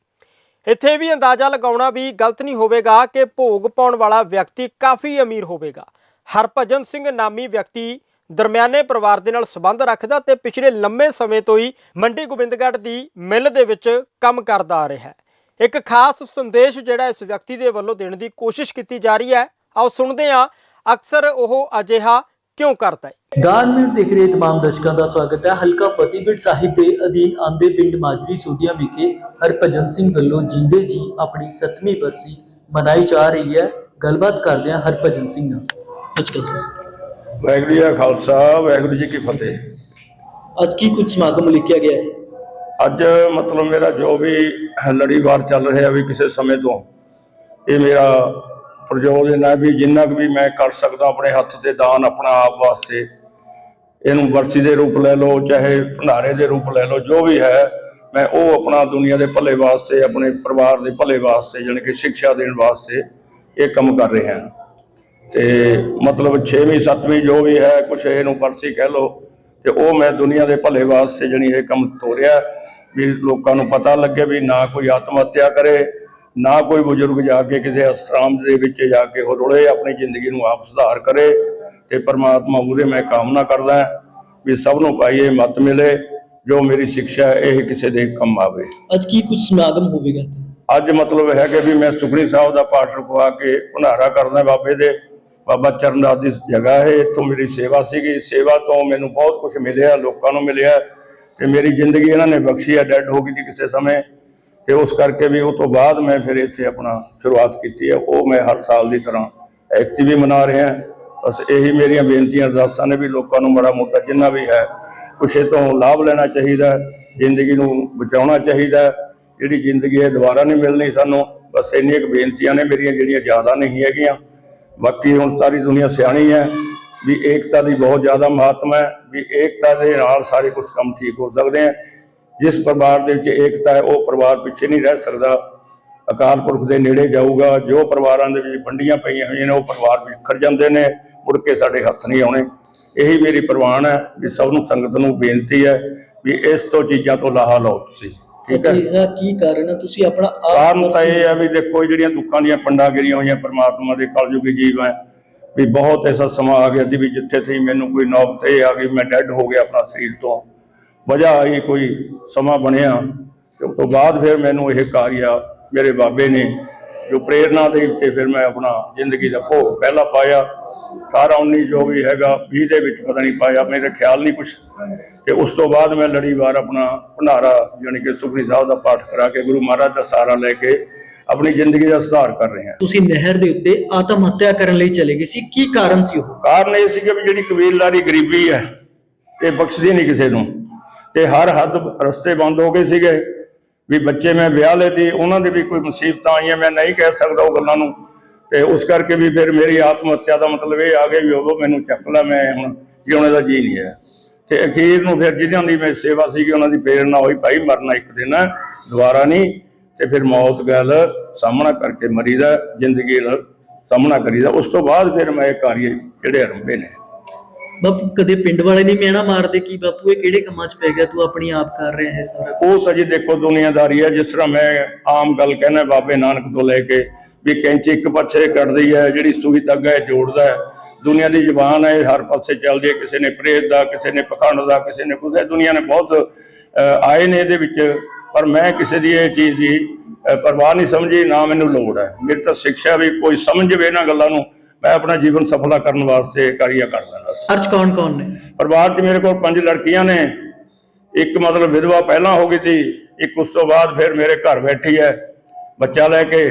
ਇੱਥੇ ਵੀ ਅੰਦਾਜ਼ਾ ਲਗਾਉਣਾ ਵੀ ਗਲਤ ਨਹੀਂ ਹੋਵੇਗਾ ਕਿ ਭੋਗ ਪਾਉਣ ਵਾਲਾ ਵਿਅਕਤੀ ਕਾਫੀ ਅਮੀਰ ਹੋਵੇਗਾ। ਹਰਭਜਨ ਸਿੰਘ ਨਾਮੀ ਵਿਅਕਤੀ ਦਰਮਿਆਨੇ ਪਰਿਵਾਰ ਦੇ ਨਾਲ ਸੰਬੰਧ ਰੱਖਦਾ ਤੇ ਪਿਛਲੇ ਲੰਮੇ ਸਮੇਂ ਤੋਂ ਹੀ ਮੰਡੀ ਗੋਬਿੰਦਗੜ੍ਹ ਦੀ ਮਿੱਲ ਦੇ ਵਿੱਚ ਕੰਮ ਕਰਦਾ ਆ ਰਿਹਾ ਹੈ। ਇੱਕ ਖਾਸ ਸੰਦੇਸ਼ ਜਿਹੜਾ ਇਸ ਵਿਅਕਤੀ ਦੇ ਵੱਲੋਂ ਦੇਣ ਦੀ ਕੋਸ਼ਿਸ਼ ਕੀਤੀ ਜਾ ਰਹੀ ਹੈ, ਆਓ ਸੁਣਦੇ ਹਾਂ। ਅਕਸਰ ਉਹ ਅਜਿਹਾ ਕਿਉਂ ਕਰਦਾ ਹੈ? ਗਾਰਮੈਂਟ ਦੇਖ ਰਹੇ ਤਮਾਮ ਦਰਸ਼ਕਾਂ ਦਾ ਸਵਾਗਤ ਹੈ। ਹਲਕਾ ਫਤਿਹਗੜ੍ਹ ਸਾਹਿਬ ਦੇ ਅਧੀਨ ਆਂਦੇ ਪਿੰਡ ਮਾਜਰੀ ਸੋਧੀਆਂ ਵਿਖੇ ਹਰਭਜਨ ਸਿੰਘ ਵੱਲੋਂ ਜਿੰਦੇ ਜੀ ਆਪਣੀ 7ਵੀਂ ਬਰਸੀ ਮਨਾਈ ਜਾ ਰਹੀ ਹੈ। ਗੱਲਬਾਤ ਕਰਦੇ ਹਾਂ ਹਰਭਜਨ ਸਿੰਘ ਨਾਲ। ਅੱਜਕੱਲ ਸਰ ਵਾਹਿਗੁਰੂ ਜੀ ਖਾਲਸਾ ਵਾਹਿਗੁਰੂ ਜੀ ਕੀ ਫਤਿਹ। ਅੱਜ ਕੀ ਕੁਝ ਸਮਾਗਮ ਲਿਖਿਆ ਗਿਆ ਹੈ? ਅੱਜ ਮਤਲਬ ਮੇਰਾ ਜੋ ਵੀ ਲੜੀਵਾਰ ਚੱਲ ਰਿਹਾ ਵੀ ਕਿਸੇ ਸਮੇਂ ਤੋਂ ਇਹ ਮੇਰਾ ਪ੍ਰਯੋਜਨ ਇਹਨਾਂ ਵੀ ਜਿੰਨਾ ਕੁ ਵੀ ਮੈਂ ਕਰ ਸਕਦਾ ਆਪਣੇ ਹੱਥ ਤੇ ਦਾਨ ਆਪਣਾ ਆਪ ਵਾਸਤੇ, ਇਹਨੂੰ ਵਰਸੀ ਦੇ ਰੂਪ ਲੈ ਲਓ, ਚਾਹੇ ਭੰਡਾਰੇ ਦੇ ਰੂਪ ਲੈ ਲਓ, ਜੋ ਵੀ ਹੈ, ਮੈਂ ਉਹ ਆਪਣਾ ਦੁਨੀਆ ਦੇ ਭਲੇ ਵਾਸਤੇ, ਆਪਣੇ ਪਰਿਵਾਰ ਦੇ ਭਲੇ ਵਾਸਤੇ, ਜਾਣੀ ਕਿ ਸਿੱਖਿਆ ਦੇਣ ਵਾਸਤੇ ਇਹ ਕੰਮ ਕਰ ਰਿਹਾ ਹਾਂ। ਤੇ ਮਤਲਬ 6ਵੀਂ 7ਵੀਂ ਜੋ ਵੀ ਹੈ, ਕੁਛ ਇਹਨੂੰ ਵਰਸੀ ਕਹਿ ਲਓ, ਤੇ ਉਹ ਮੈਂ ਦੁਨੀਆ ਦੇ ਭਲੇ ਵਾਸਤੇ ਜਣੀ ਇਹ ਕੰਮ ਤੋਰਿਆ, ਵੀ ਲੋਕਾਂ ਨੂੰ ਪਤਾ ਲੱਗੇ ਵੀ ਨਾ ਕੋਈ ਆਤਮ ਹੱਤਿਆ ਕਰੇ ਨਾ ਕੋਈ ਬਜ਼ੁਰਗ ਜਾ ਕੇ ਕਿਸੇ ਅਸਥਾਨ ਦੇ ਵਿੱਚ ਜਾ ਕੇ ਉਹ ਰੁਲੇ ਆਪਣੀ ਜ਼ਿੰਦਗੀ ਨੂੰ ਆਪ ਸੁਧਾਰ ਕਰੇ ਤੇ ਪਰਮਾਤਮਾ ਮੂਹਰੇ ਮੈਂ ਕਾਮਨਾ ਕਰਦਾ ਵੀ ਸਭ ਨੂੰ ਪਾਈਏ ਮਤ ਮਿਲੇ ਜੋ ਮੇਰੀ ਸਿੱਖਿਆ ਹੈ, ਇਹ ਕਿਸੇ ਦੇ ਕੰਮ ਆਵੇ। ਅੱਜ ਕੀ ਕੁਝ ਸਮਾਗਮ ਹੋਵੇਗਾ? ਅੱਜ ਮਤਲਬ ਹੈ ਕਿ ਵੀ ਮੈਂ ਸੁਖਣੀ ਸਾਹਿਬ ਦਾ ਪਾਠ ਰਖਵਾ ਕੇ ਭੰਡਾਰਾ ਕਰਦਾ ਬਾਬੇ ਦੇ। ਬਾਬਾ ਚਰਨਦਾਸ ਦੀ ਜਗ੍ਹਾ ਹੈ ਇੱਥੋਂ ਮੇਰੀ ਸੇਵਾ ਸੀਗੀ। ਸੇਵਾ ਤੋਂ ਮੈਨੂੰ ਬਹੁਤ ਕੁਝ ਮਿਲਿਆ ਲੋਕਾਂ ਨੂੰ ਮਿਲਿਆ ਤੇ ਮੇਰੀ ਜ਼ਿੰਦਗੀ ਇਹਨਾਂ ਨੇ ਬਖਸ਼ੀ ਹੈ ਡੈਡ ਹੋ ਗਈ ਸੀ ਕਿਸੇ ਸਮੇਂ। ਤੇ ਉਸ ਕਰਕੇ ਵੀ ਉਹ ਤੋਂ ਬਾਅਦ ਮੈਂ ਫਿਰ ਇੱਥੇ ਆਪਣਾ ਸ਼ੁਰੂਆਤ ਕੀਤੀ ਹੈ। ਉਹ ਮੈਂ ਹਰ ਸਾਲ ਦੀ ਤਰ੍ਹਾਂ ਐਕਟਿਵ ਵੀ ਮਨਾ ਰਿਹਾ ਬਸ ਇਹੀ ਮੇਰੀਆਂ ਬੇਨਤੀਆਂ, ਅਰਦਾਸਾਂ ਨੇ ਵੀ ਲੋਕਾਂ ਨੂੰ ਬੜਾ ਮੋਟਾ ਜਿੰਨਾ ਵੀ ਹੈ, ਕੁਛ ਇਹ ਤੋਂ ਲਾਭ ਲੈਣਾ ਚਾਹੀਦਾ ਜ਼ਿੰਦਗੀ ਨੂੰ ਬਚਾਉਣਾ ਚਾਹੀਦਾ ਜਿਹੜੀ ਜ਼ਿੰਦਗੀ ਹੈ, ਦੁਬਾਰਾ ਨਹੀਂ ਮਿਲਣੀ ਸਾਨੂੰ। ਬਸ ਇੰਨੀਆਂ ਕੁ ਬੇਨਤੀਆਂ ਨੇ ਮੇਰੀਆਂ ਜਿਹੜੀਆਂ ਜ਼ਿਆਦਾ ਨਹੀਂ ਹੈਗੀਆਂ। ਬਾਕੀ ਹੁਣ ਸਾਰੀ ਦੁਨੀਆ ਸਿਆਣੀ ਹੈ ਵੀ ਏਕਤਾ ਦੀ ਬਹੁਤ ਜ਼ਿਆਦਾ ਮਹੱਤਵ ਹੈ, ਵੀ ਏਕਤਾ ਦੇ ਨਾਲ ਸਾਰੇ ਕੁਝ ਕੰਮ ਠੀਕ ਹੋ ਸਕਦੇ ਹੈ। ਜਿਸ ਪਰਿਵਾਰ ਦੇ ਵਿੱਚ ਏਕਤਾ ਹੈ ਉਹ ਪਰਿਵਾਰ ਪਿੱਛੇ ਨਹੀਂ ਰਹਿ ਸਕਦਾ। ਅਕਾਲ ਪੁਰਖ ਦੇ ਨੇੜੇ ਜਾਊਗਾ ਜੋ ਪਰਿਵਾਰਾਂ ਦੇ ਵਿੱਚ ਵੰਡੀਆਂ ਪਈਆਂ ਹੋਈਆਂ ਨੇ ਉਹ ਪਰਿਵਾਰ ਵਿਖਰ ਜਾਂਦੇ ਨੇ ਮੁੜ ਕੇ ਸਾਡੇ ਹੱਥ ਨਹੀਂ ਆਉਣੇ। ਇਹੀ ਮੇਰੀ ਪ੍ਰਵਾਨ ਹੈ ਵੀ ਸਭ ਨੂੰ ਸੰਗਤ ਨੂੰ ਬੇਨਤੀ ਹੈ ਵੀ ਇਸ ਤੋਂ ਚੀਜ਼ਾਂ ਤੋਂ ਲਾਹਾ ਲਓ ਤੁਸੀਂ ਠੀਕ ਹੈ? ਅਜਿਹਾ ਕੀ ਕਾਰਨ ਹੈ? ਤੁਸੀਂ ਆਪਣਾ ਕਾਰਨ ਤਾਂ ਇਹ ਹੈ ਵੀ ਦੇਖੋ ਜਿਹੜੀਆਂ ਦੁੱਖਾਂ ਦੀਆਂ ਪੰਡਾਂ ਗਿਰੀਆਂ ਹੋਈਆਂ ਪਰਮਾਤਮਾ ਦੇ ਕਲਯੁਗੀ ਜੀਵ ਹੈ ਵੀ ਬਹੁਤ ਐਸਾ ਸਮਾਂ ਆ ਗਿਆ ਸੀ ਵੀ ਜਿੱਥੇ ਸੀ ਮੈਨੂੰ ਕੋਈ ਨੌਬਤ ਇਹ ਆ ਗਈ ਮੈਂ ਡੈੱਡ ਹੋ ਗਿਆ ਆਪਣਾ ਸਰੀਰ ਤੋਂ। ਵਜ੍ਹਾ ਆਈ ਕੋਈ ਸਮਾਂ ਬਣਿਆ। ਤੇ ਉਸ ਤੋਂ ਬਾਅਦ ਫਿਰ ਮੈਨੂੰ ਇਹ ਕਾਰਿਆ ਮੇਰੇ ਬਾਬੇ ਨੇ ਜੋ ਪ੍ਰੇਰਨਾ ਦੇ ਉੱਤੇ ਫਿਰ ਮੈਂ ਆਪਣਾ ਜ਼ਿੰਦਗੀ ਦਾ ਭੋਗ ਪਹਿਲਾ ਪਾਇਆ। 18 19 ਜੋ ਵੀ ਹੈਗਾ 20 ਦੇ ਵਿੱਚ ਪਤਾ ਨਹੀਂ ਪਾਇਆ ਮੇਰੇ ਖਿਆਲ ਨਹੀਂ ਕੁਛ। ਤੇ ਉਸ ਤੋਂ ਬਾਅਦ ਮੈਂ ਲੜੀਵਾਰ ਆਪਣਾ ਭੰਡਾਰਾ ਜਾਣੀ ਕਿ ਸੁਖਨੀ ਸਾਹਿਬ ਦਾ ਪਾਠ ਕਰਾ ਕੇ ਗੁਰੂ ਮਹਾਰਾਜ ਦਾ ਸਹਾਰਾ ਲੈ ਕੇ ਆਪਣੀ ਜ਼ਿੰਦਗੀ ਦਾ ਸੁਧਾਰ ਕਰ ਰਹੇ। ਹਾਂ ਤੁਸੀਂ ਨਹਿਰ ਦੇ ਉੱਤੇ ਆਤਮ ਹੱਤਿਆ ਕਰਨ ਲਈ ਚਲੇ ਗਏ ਸੀ। ਕੀ ਕਾਰਨ ਸੀ ਉਹ? ਕਾਰਨ ਇਹ ਸੀ ਕਿ ਜਿਹੜੀ ਕਬੀਲਦਾਰੀ ਗਰੀਬੀ ਹੈ ਤੇ ਬਖਸ਼ਦੀ ਨਹੀਂ ਕਿਸੇ ਨੂੰ। ਤੇ ਹਰ ਹੱਦ ਰਸਤੇ ਬੰਦ ਹੋ ਗਏ ਸੀਗੇ। ਵੀ ਬੱਚੇ ਮੈਂ ਵਿਆਹ ਲੈਤੀ ਉਹਨਾਂ ਦੇ ਵੀ ਕੋਈ ਮੁਸੀਬਤਾਂ ਆਈਆਂ, ਮੈਂ ਨਹੀਂ ਕਹਿ ਸਕਦਾ ਉਹ ਗੱਲਾਂ ਨੂੰ। ਤੇ ਉਸ ਕਰਕੇ ਵੀ ਫਿਰ ਮੇਰੀ ਆਤਮ ਹੱਤਿਆ ਦਾ ਮਤਲਬ ਇਹ ਆ ਗਿਆ ਵੀ ਉਹ ਮੈਨੂੰ ਚੱਕ ਲਾ ਮੈਂ ਹੁਣ ਜਿਉਣੇ ਦਾ ਜੀ ਨਹੀਂ ਹੈ ਤੇ ਅਖੀਰ ਨੂੰ ਫਿਰ ਜਿਹਨਾਂ ਦੀ ਮੈਂ ਸੇਵਾ ਸੀਗੀ, ਉਹਨਾਂ ਦੀ ਪ੍ਰੇਰਨਾ ਹੋਈ, ਭਾਈ ਮਰਨਾ ਇੱਕ ਦਿਨ ਹੈ, ਦੁਬਾਰਾ ਨਹੀਂ। ਤੇ ਫਿਰ ਮੌਤ ਗੱਲ ਸਾਹਮਣਾ ਕਰਕੇ ਮਰੀਦਾ, ਜ਼ਿੰਦਗੀ ਦਾ ਸਾਹਮਣਾ ਕਰੀਦਾ। ਉਸ ਤੋਂ ਬਾਅਦ ਫਿਰ ਮੈਂ ਇਹ ਕਾਰਜ ਜਿਹੜੇ ਆਰੰਭੇ ਨੇ। ਬਾਪੂ, ਕਦੇ ਪਿੰਡ ਵਾਲੇ ਨਹੀਂ ਮਿਹਣਾ ਮਾਰਦੇ ਕਿ ਬਾਪੂ, ਇਹ ਕਿਹੜੇ ਕੰਮਾਂ 'ਚ ਪੈ ਗਿਆ? ਤੂੰ ਆਪਣੀ ਆਪ ਕਰ ਰਿਹਾ ਹੈ ਸਾਰਾ ਉਹ ਤਾਂ ਜੀ ਦੇਖੋ, ਦੁਨੀਆਦਾਰੀ ਹੈ, ਜਿਸ ਤਰ੍ਹਾਂ ਮੈਂ ਆਮ ਗੱਲ ਕਹਿੰਦਾ ਬਾਬੇ ਨਾਨਕ ਤੋਂ ਲੈ ਕੇ ਵੀ ਕੈਂਚੀ ਇੱਕ ਪਾਸੇ ਕੱਢਦੀ ਹੈ, ਜਿਹੜੀ ਸੂਈ ਧਾਗਾ ਹੈ ਜੋੜਦਾ ਹੈ। ਦੁਨੀਆ ਦੀ ਜ਼ਬਾਨ ਹੈ, ਇਹ ਹਰ ਪਾਸੇ ਚੱਲਦੀ ਹੈ, ਕਿਸੇ ਨੇ ਪ੍ਰੇਤ ਦਾ, ਕਿਸੇ ਨੇ ਪਖੰਡ ਦਾ, ਕਿਸੇ ਨੇ ਕੁਝ ਦੁਨੀਆ ਨੇ ਬਹੁਤ ਆਏ ਨੇ ਇਹਦੇ ਵਿੱਚ, ਪਰ ਮੈਂ ਕਿਸੇ ਦੀ ਇਹ ਚੀਜ਼ ਦੀ ਪਰਵਾਹ ਨਹੀਂ ਸਮਝੀ, ਨਾ ਮੈਨੂੰ ਲੋੜ ਹੈ। ਮੇਰੀ ਤਾਂ ਸਿੱਖਿਆ ਵੀ ਕੋਈ ਸਮਝਵੇ ਇਹਨਾਂ ਗੱਲਾਂ ਨੂੰ ਮੈਂ ਆਪਣਾ ਜੀਵਨ ਸਫਲਾ ਕਰਨ ਵਾਸਤੇ ਕਾਰਿਆ ਕਰਦਾ ਬਸ ਅਰਜ ਕੌਣ ਕੌਣ ਨੇ? ਪਰਿਵਾਰ 'ਚ ਮੇਰੇ ਕੋਲ ਪੰਜ ਲੜਕੀਆਂ ਨੇ। ਇੱਕ ਮਤਲਬ ਵਿਧਵਾ ਪਹਿਲਾਂ ਹੋ ਗਈ ਸੀ ਇੱਕ ਉਸ ਤੋਂ ਬਾਅਦ ਫਿਰ ਮੇਰੇ ਘਰ ਬੈਠੀ ਹੈ ਬੱਚਾ ਲੈ ਕੇ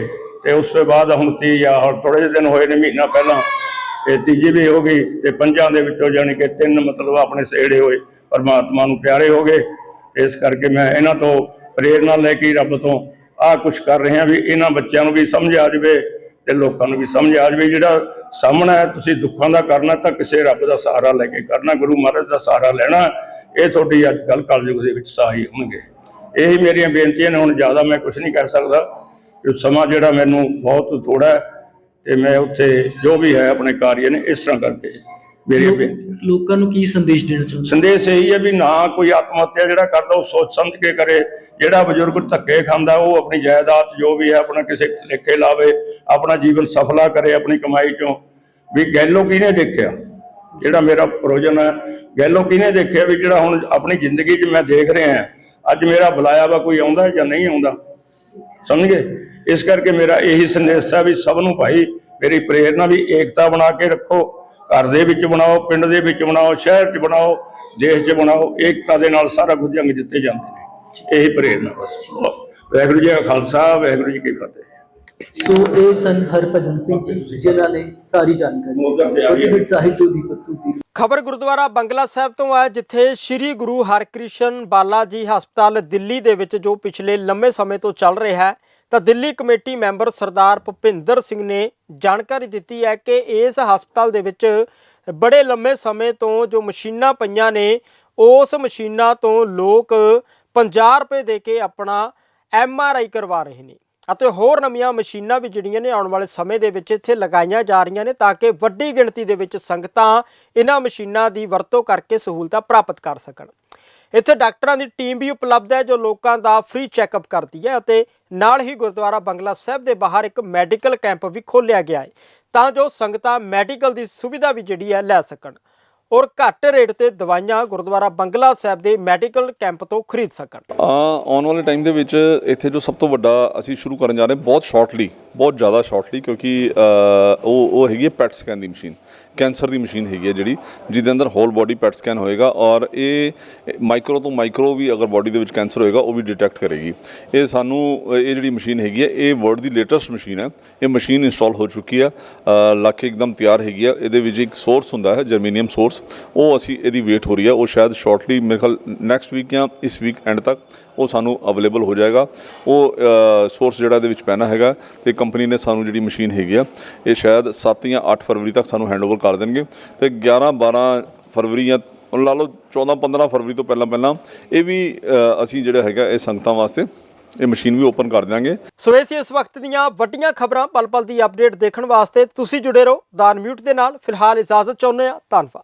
ਤੇ ਉਸ ਤੋਂ ਬਾਅਦ ਹੁਣ ਤੀ ਜਾਂ ਹੁਣ ਥੋੜੇ ਜਿਹੇ ਦਿਨ ਹੋਏ ਨੇ ਮਹੀਨਾ ਪਹਿਲਾਂ ਤੇ ਤੀਜੀ ਵੀ ਹੋ ਗਈ ਤੇ ਪੰਜਾਂ ਦੇ ਵਿੱਚੋਂ ਜਾਣੀ ਕਿ ਤਿੰਨ ਮਤਲਬ ਆਪਣੇ ਸੇੜੇ ਹੋਏ ਪਰਮਾਤਮਾ ਨੂੰ ਪਿਆਰੇ ਹੋ ਗਏ। ਇਸ ਕਰਕੇ ਮੈਂ ਇਹਨਾਂ ਤੋਂ ਪ੍ਰੇਰਨਾ ਲੈ ਕੇ ਹੀ ਰੱਬ ਤੋਂ ਆਹ ਕੁਝ ਕਰ ਰਿਹਾ ਵੀ ਇਹਨਾਂ ਬੱਚਿਆਂ ਨੂੰ ਵੀ ਸਮਝ ਆ ਜਾਵੇ ਤੇ ਲੋਕਾਂ ਨੂੰ ਵੀ ਸਮਝ ਆ ਜਾਵੇ ਜਿਹੜਾ ਸਾਹਮਣਾ ਹੈ, ਤੁਸੀਂ ਦੁੱਖਾਂ ਦਾ ਕਰਨਾ ਤਾਂ ਕਿਸੇ ਰੱਬ ਦਾ ਸਹਾਰਾ ਲੈ ਕੇ ਕਰਨਾ, ਗੁਰੂ ਮਹਾਰਾਜ ਦਾ ਸਹਾਰਾ ਲੈਣਾ, ਇਹ ਤੁਹਾਡੀ ਅੱਜ ਕੱਲ੍ਹ ਕਲਯੁਗ ਦੇ ਵਿੱਚ ਸਹਾਈ ਹੋਣਗੇ। ਇਹੀ ਮੇਰੀਆਂ ਬੇਨਤੀਆਂ ਨੇ, ਹੁਣ ਜ਼ਿਆਦਾ ਮੈਂ ਕੁਝ ਨਹੀਂ ਕਰ ਸਕਦਾ ਸਮਾਂ ਜਿਹੜਾ ਮੈਨੂੰ ਬਹੁਤ ਥੋੜਾ ਹੈ, ਤੇ ਮੈਂ ਉੱਥੇ ਜੋ ਵੀ ਹੈ, ਆਪਣੇ ਕਾਰਜ ਨੇ, ਇਸ ਤਰ੍ਹਾਂ ਕਰਕੇ ਮੇਰੀਆਂ ਬੇਨਤੀਆਂ ਲੋਕਾਂ ਨੂੰ ਕੀ ਸੰਦੇਸ਼ ਦੇਣਾ ਚਾਹੁੰਦੇ ਸੰਦੇਸ਼ ਇਹੀ ਹੈ ਵੀ ਨਾ ਕੋਈ ਆਤਮ ਹੱਤਿਆ ਜਿਹੜਾ ਕਰਦਾ ਉਹ ਸੋਚ ਸਮਝ ਕੇ ਕਰੇ। ਜਿਹੜਾ ਬਜ਼ੁਰਗ ਧੱਕੇ ਖਾਂਦਾ ਉਹ ਆਪਣੀ ਜਾਇਦਾਦ ਜੋ ਵੀ ਹੈ ਆਪਣਾ ਕਿਸੇ ਲੇਖੇ ਲਾਵੇ ਆਪਣਾ ਜੀਵਨ ਸਫਲਾ ਕਰੇ ਆਪਣੀ ਕਮਾਈ ਚੋਂ। ਵੀ ਗੈਲੋ ਕਿਹਨੇ ਦੇਖਿਆ? ਜਿਹੜਾ ਮੇਰਾ ਪ੍ਰੋਜਨ ਹੈ ਗੈਲੋ ਕਿਹਨੇ ਦੇਖਿਆ ਵੀ ਜਿਹੜਾ ਹੁਣ ਆਪਣੀ ਜ਼ਿੰਦਗੀ 'ਚ ਮੈਂ ਦੇਖ ਰਿਹਾ ਹਾਂ ਅੱਜ ਮੇਰਾ ਬੁਲਾਇਆ ਵਾ ਕੋਈ ਆਉਂਦਾ ਜਾਂ ਨਹੀਂ ਆਉਂਦਾ? ਸਮਝ? ਗਏ ਇਸ ਕਰਕੇ ਮੇਰਾ ਇਹੀ ਸੰਦੇਸ਼ ਹੈ ਵੀ ਸਭ ਨੂੰ ਭਾਈ ਮੇਰੀ ਪ੍ਰੇਰਣਾ ਵੀ ਏਕਤਾ ਬਣਾ ਕੇ ਰੱਖੋ। ਘਰ ਦੇ ਵਿੱਚ ਬਣਾਓ ਪਿੰਡ ਦੇ ਵਿੱਚ ਬਣਾਓ ਸ਼ਹਿਰ 'ਚ ਬਣਾਓ ਦੇਸ਼ 'ਚ ਬਣਾਓ ਏਕਤਾ ਦੇ ਨਾਲ ਸਾਰਾ ਕੁਝ ਜੰਗ ਜਿੱਤੇ ਜਾਂਦੇ ਨੇ। ਇਹੀ ਪ੍ਰੇਰਣਾ ਬਸ। ਵਾਹਿਗੁਰੂ ਜੀ ਖਾਲਸਾ ਵਾਹਿਗੁਰੂ ਜੀ ਕੀ ਫਤਿਹ। ਸੋ ਇਹ ਸਨ ਹਰਭਜਨ ਸਿੰਘ ਜੀ ਜਿਨ੍ਹਾਂ ਨੇ ਸਾਰੀ ਜਾਣਕਾਰੀ ਫਤਿਹਗੜ੍ਹ ਸਾਹਿਬ ਤੋਂ ਦੀਪਕ ਸੂਤੀ ਖਬਰ ਗੁਰਦੁਆਰਾ ਬੰਗਲਾ ਸਾਹਿਬ ਤੋਂ ਹੈ ਜਿੱਥੇ ਸ੍ਰੀ ਗੁਰੂ ਹਰਕ੍ਰਿਸ਼ਨ ਬਾਲਾ ਜੀ ਹਸਪਤਾਲ ਦਿੱਲੀ ਦੇ ਵਿੱਚ ਜੋ ਪਿਛਲੇ ਲੰਮੇ ਸਮੇਂ ਤੋਂ ਚੱਲ ਰਿਹਾ ਹੈ ਤਾਂ ਦਿੱਲੀ ਕਮੇਟੀ ਮੈਂਬਰ ਸਰਦਾਰ ਭੁਪਿੰਦਰ ਸਿੰਘ ਨੇ ਜਾਣਕਾਰੀ ਦਿੱਤੀ ਹੈ ਕਿ ਇਸ ਹਸਪਤਾਲ ਦੇ ਵਿੱਚ ਬੜੇ ਲੰਮੇ ਸਮੇਂ ਤੋਂ ਜੋ ਮਸ਼ੀਨਾਂ ਪਈਆਂ ਨੇ, ਉਸ ਮਸ਼ੀਨਾਂ ਤੋਂ ਲੋਕ 50 ਰੁਪਏ ਦੇ ਕੇ ਆਪਣਾ ਐਮ ਆਰ ਆਈ ਕਰਵਾ ਰਹੇ ਨੇ ਅਤੇ ਹੋਰ ਨਵੀਆਂ ਮਸ਼ੀਨਾਂ ਵੀ ਜਿਹੜੀਆਂ ਨੇ ਆਉਣ ਵਾਲੇ ਸਮੇਂ ਦੇ ਵਿੱਚ ਇੱਥੇ ਲਗਾਈਆਂ ਜਾ ਰਹੀਆਂ ਨੇ ਤਾਂ ਕਿ ਵੱਡੀ ਗਿਣਤੀ ਦੇ ਵਿੱਚ ਸੰਗਤਾਂ ਇਹਨਾਂ ਮਸ਼ੀਨਾਂ ਦੀ ਵਰਤੋਂ ਕਰਕੇ ਸਹੂਲਤਾਂ ਪ੍ਰਾਪਤ ਕਰ ਸਕਣ। ਇੱਥੇ ਡਾਕਟਰਾਂ ਦੀ ਟੀਮ ਵੀ ਉਪਲਬਧ ਹੈ ਜੋ ਲੋਕਾਂ ਦਾ ਫ੍ਰੀ ਚੈੱਕਅਪ ਕਰਦੀ ਹੈ ਅਤੇ ਨਾਲ ਹੀ ਗੁਰਦੁਆਰਾ ਬੰਗਲਾ ਸਾਹਿਬ ਦੇ ਬਾਹਰ ਇੱਕ ਮੈਡੀਕਲ ਕੈਂਪ ਵੀ ਖੋਲ੍ਹਿਆ ਗਿਆ ਹੈ ਤਾਂ ਜੋ ਸੰਗਤਾਂ ਮੈਡੀਕਲ ਦੀ ਸੁਵਿਧਾ ਵੀ ਜਿਹੜੀ ਹੈ ਲੈ ਸਕਣ ਔਰ ਘੱਟ ਰੇਟ ਤੇ ਦਵਾਈਆਂ ਗੁਰਦੁਆਰਾ ਬੰਗਲਾ ਸਾਹਿਬ ਦੇ ਮੈਡੀਕਲ ਕੈਂਪ ਤੋਂ ਖਰੀਦ ਸਕਣ। ਆ, ਆਉਣ ਵਾਲੇ ਟਾਈਮ ਦੇ ਵਿੱਚ ਇੱਥੇ ਜੋ ਸਭ ਤੋਂ ਵੱਡਾ ਅਸੀਂ ਸ਼ੁਰੂ ਕਰਨ ਜਾ ਰਹੇ ਬਹੁਤ ਸ਼ਾਰਟਲੀ ਬਹੁਤ ਜ਼ਿਆਦਾ ਸ਼ਾਰਟਲੀ ਕਿਉਂਕਿ ਉਹ ਉਹ ਹੈਗੀ ਹੈ ਪੈਟ ਸਕੈਨ ਦੀ ਮਸ਼ੀਨ ਕੈਂਸਰ ਦੀ ਮਸ਼ੀਨ ਹੈਗੀ ਹੈ ਜਿਹੜੀ ਜਿਹਦੇ ਅੰਦਰ ਹੋਲ ਬਾਡੀ ਪੈਟ ਸਕੈਨ ਹੋਏਗਾ ਔਰ ਇਹ ਮਾਈਕਰੋ ਤੋਂ ਮਾਈਕਰੋ ਵੀ ਅਗਰ ਬਾਡੀ ਦੇ ਵਿੱਚ ਕੈਂਸਰ ਹੋਏਗਾ ਉਹ ਵੀ ਡਿਟੈਕਟ ਕਰੇਗੀ। ਇਹ ਸਾਨੂੰ ਇਹ ਜਿਹੜੀ ਮਸ਼ੀਨ ਹੈਗੀ ਹੈ ਇਹ ਵਰਲਡ ਦੀ ਲੇਟੈਸਟ ਮਸ਼ੀਨ ਹੈ। ਇਹ ਮਸ਼ੀਨ ਇੰਸਟਾਲ ਹੋ ਚੁੱਕੀ ਹੈ। ਅ, ਇੱਕਦਮ ਤਿਆਰ ਹੈਗੀ ਹੈ। ਇਹਦੇ ਵਿੱਚ ਇੱਕ ਸੋਰਸ ਹੁੰਦਾ ਹੈ ਜਰਮੀਨੀਅਮ ਸੋਰਸ ਉਹ ਅਸੀਂ ਇਹਦੀ ਵੇਟ ਹੋ ਰਹੀ ਹੈ। ਉਹ ਸ਼ਾਇਦ ਸ਼ਾਰਟਲੀ ਮੇਰੇ ਖਿਆਲ ਨੈਕਸਟ ਵੀਕ ਜਾਂ ਇਸ ਵੀਕ ਐਂਡ ਤੱਕ ਉਹ ਸਾਨੂੰ ਅਵੇਲੇਬਲ ਹੋ ਜਾਏਗਾ। ਉਹ ਸੋਰਸ ਜਿਹੜਾ ਇਹਦੇ ਵਿੱਚ ਪੈਣਾ ਹੈਗਾ ਤੇ ਕੰਪਨੀ ਨੇ ਸਾਨੂੰ ਜਿਹੜੀ ਮਸ਼ੀਨ ਹੈਗੀ ਆ, ਇਹ ਸ਼ਾਇਦ 7 ਜਾਂ 8 ਫਰਵਰੀ ਤੱਕ ਸਾਨੂੰ ਹੈਂਡਓਵਰ ਕਰ ਦੇਣਗੇ ਤੇ 11 12 ਫਰਵਰੀ ਜਾਂ ਲਾ ਲਓ 14 15 ਫਰਵਰੀ ਤੋਂ ਪਹਿਲਾਂ ਪਹਿਲਾਂ ਇਹ ਵੀ ਅਸੀਂ ਜਿਹੜਾ ਹੈਗਾ ਇਹ ਸੰਗਤਾਂ ਵਾਸਤੇ ਇਹ ਮਸ਼ੀਨ ਵੀ ਓਪਨ ਕਰ ਦਿਆਂਗੇ। ਸੋ ਇਹ ਸੀ ਇਸ ਵਕਤ ਦੀਆਂ ਵੱਡੀਆਂ ਖਬਰਾਂ, ਪਲ ਪਲ ਦੀ ਅਪਡੇਟ ਦੇਖਣ ਵਾਸਤੇ ਤੁਸੀਂ ਜੁੜੇ ਰਹੋ ਦਾਨ ਮਿਊਟ ਦੇ ਨਾਲ। ਫਿਲਹਾਲ ਇਜਾਜ਼ਤ ਚਾਹੁੰਦੇ ਆ ਧੰਨਵਾਦ।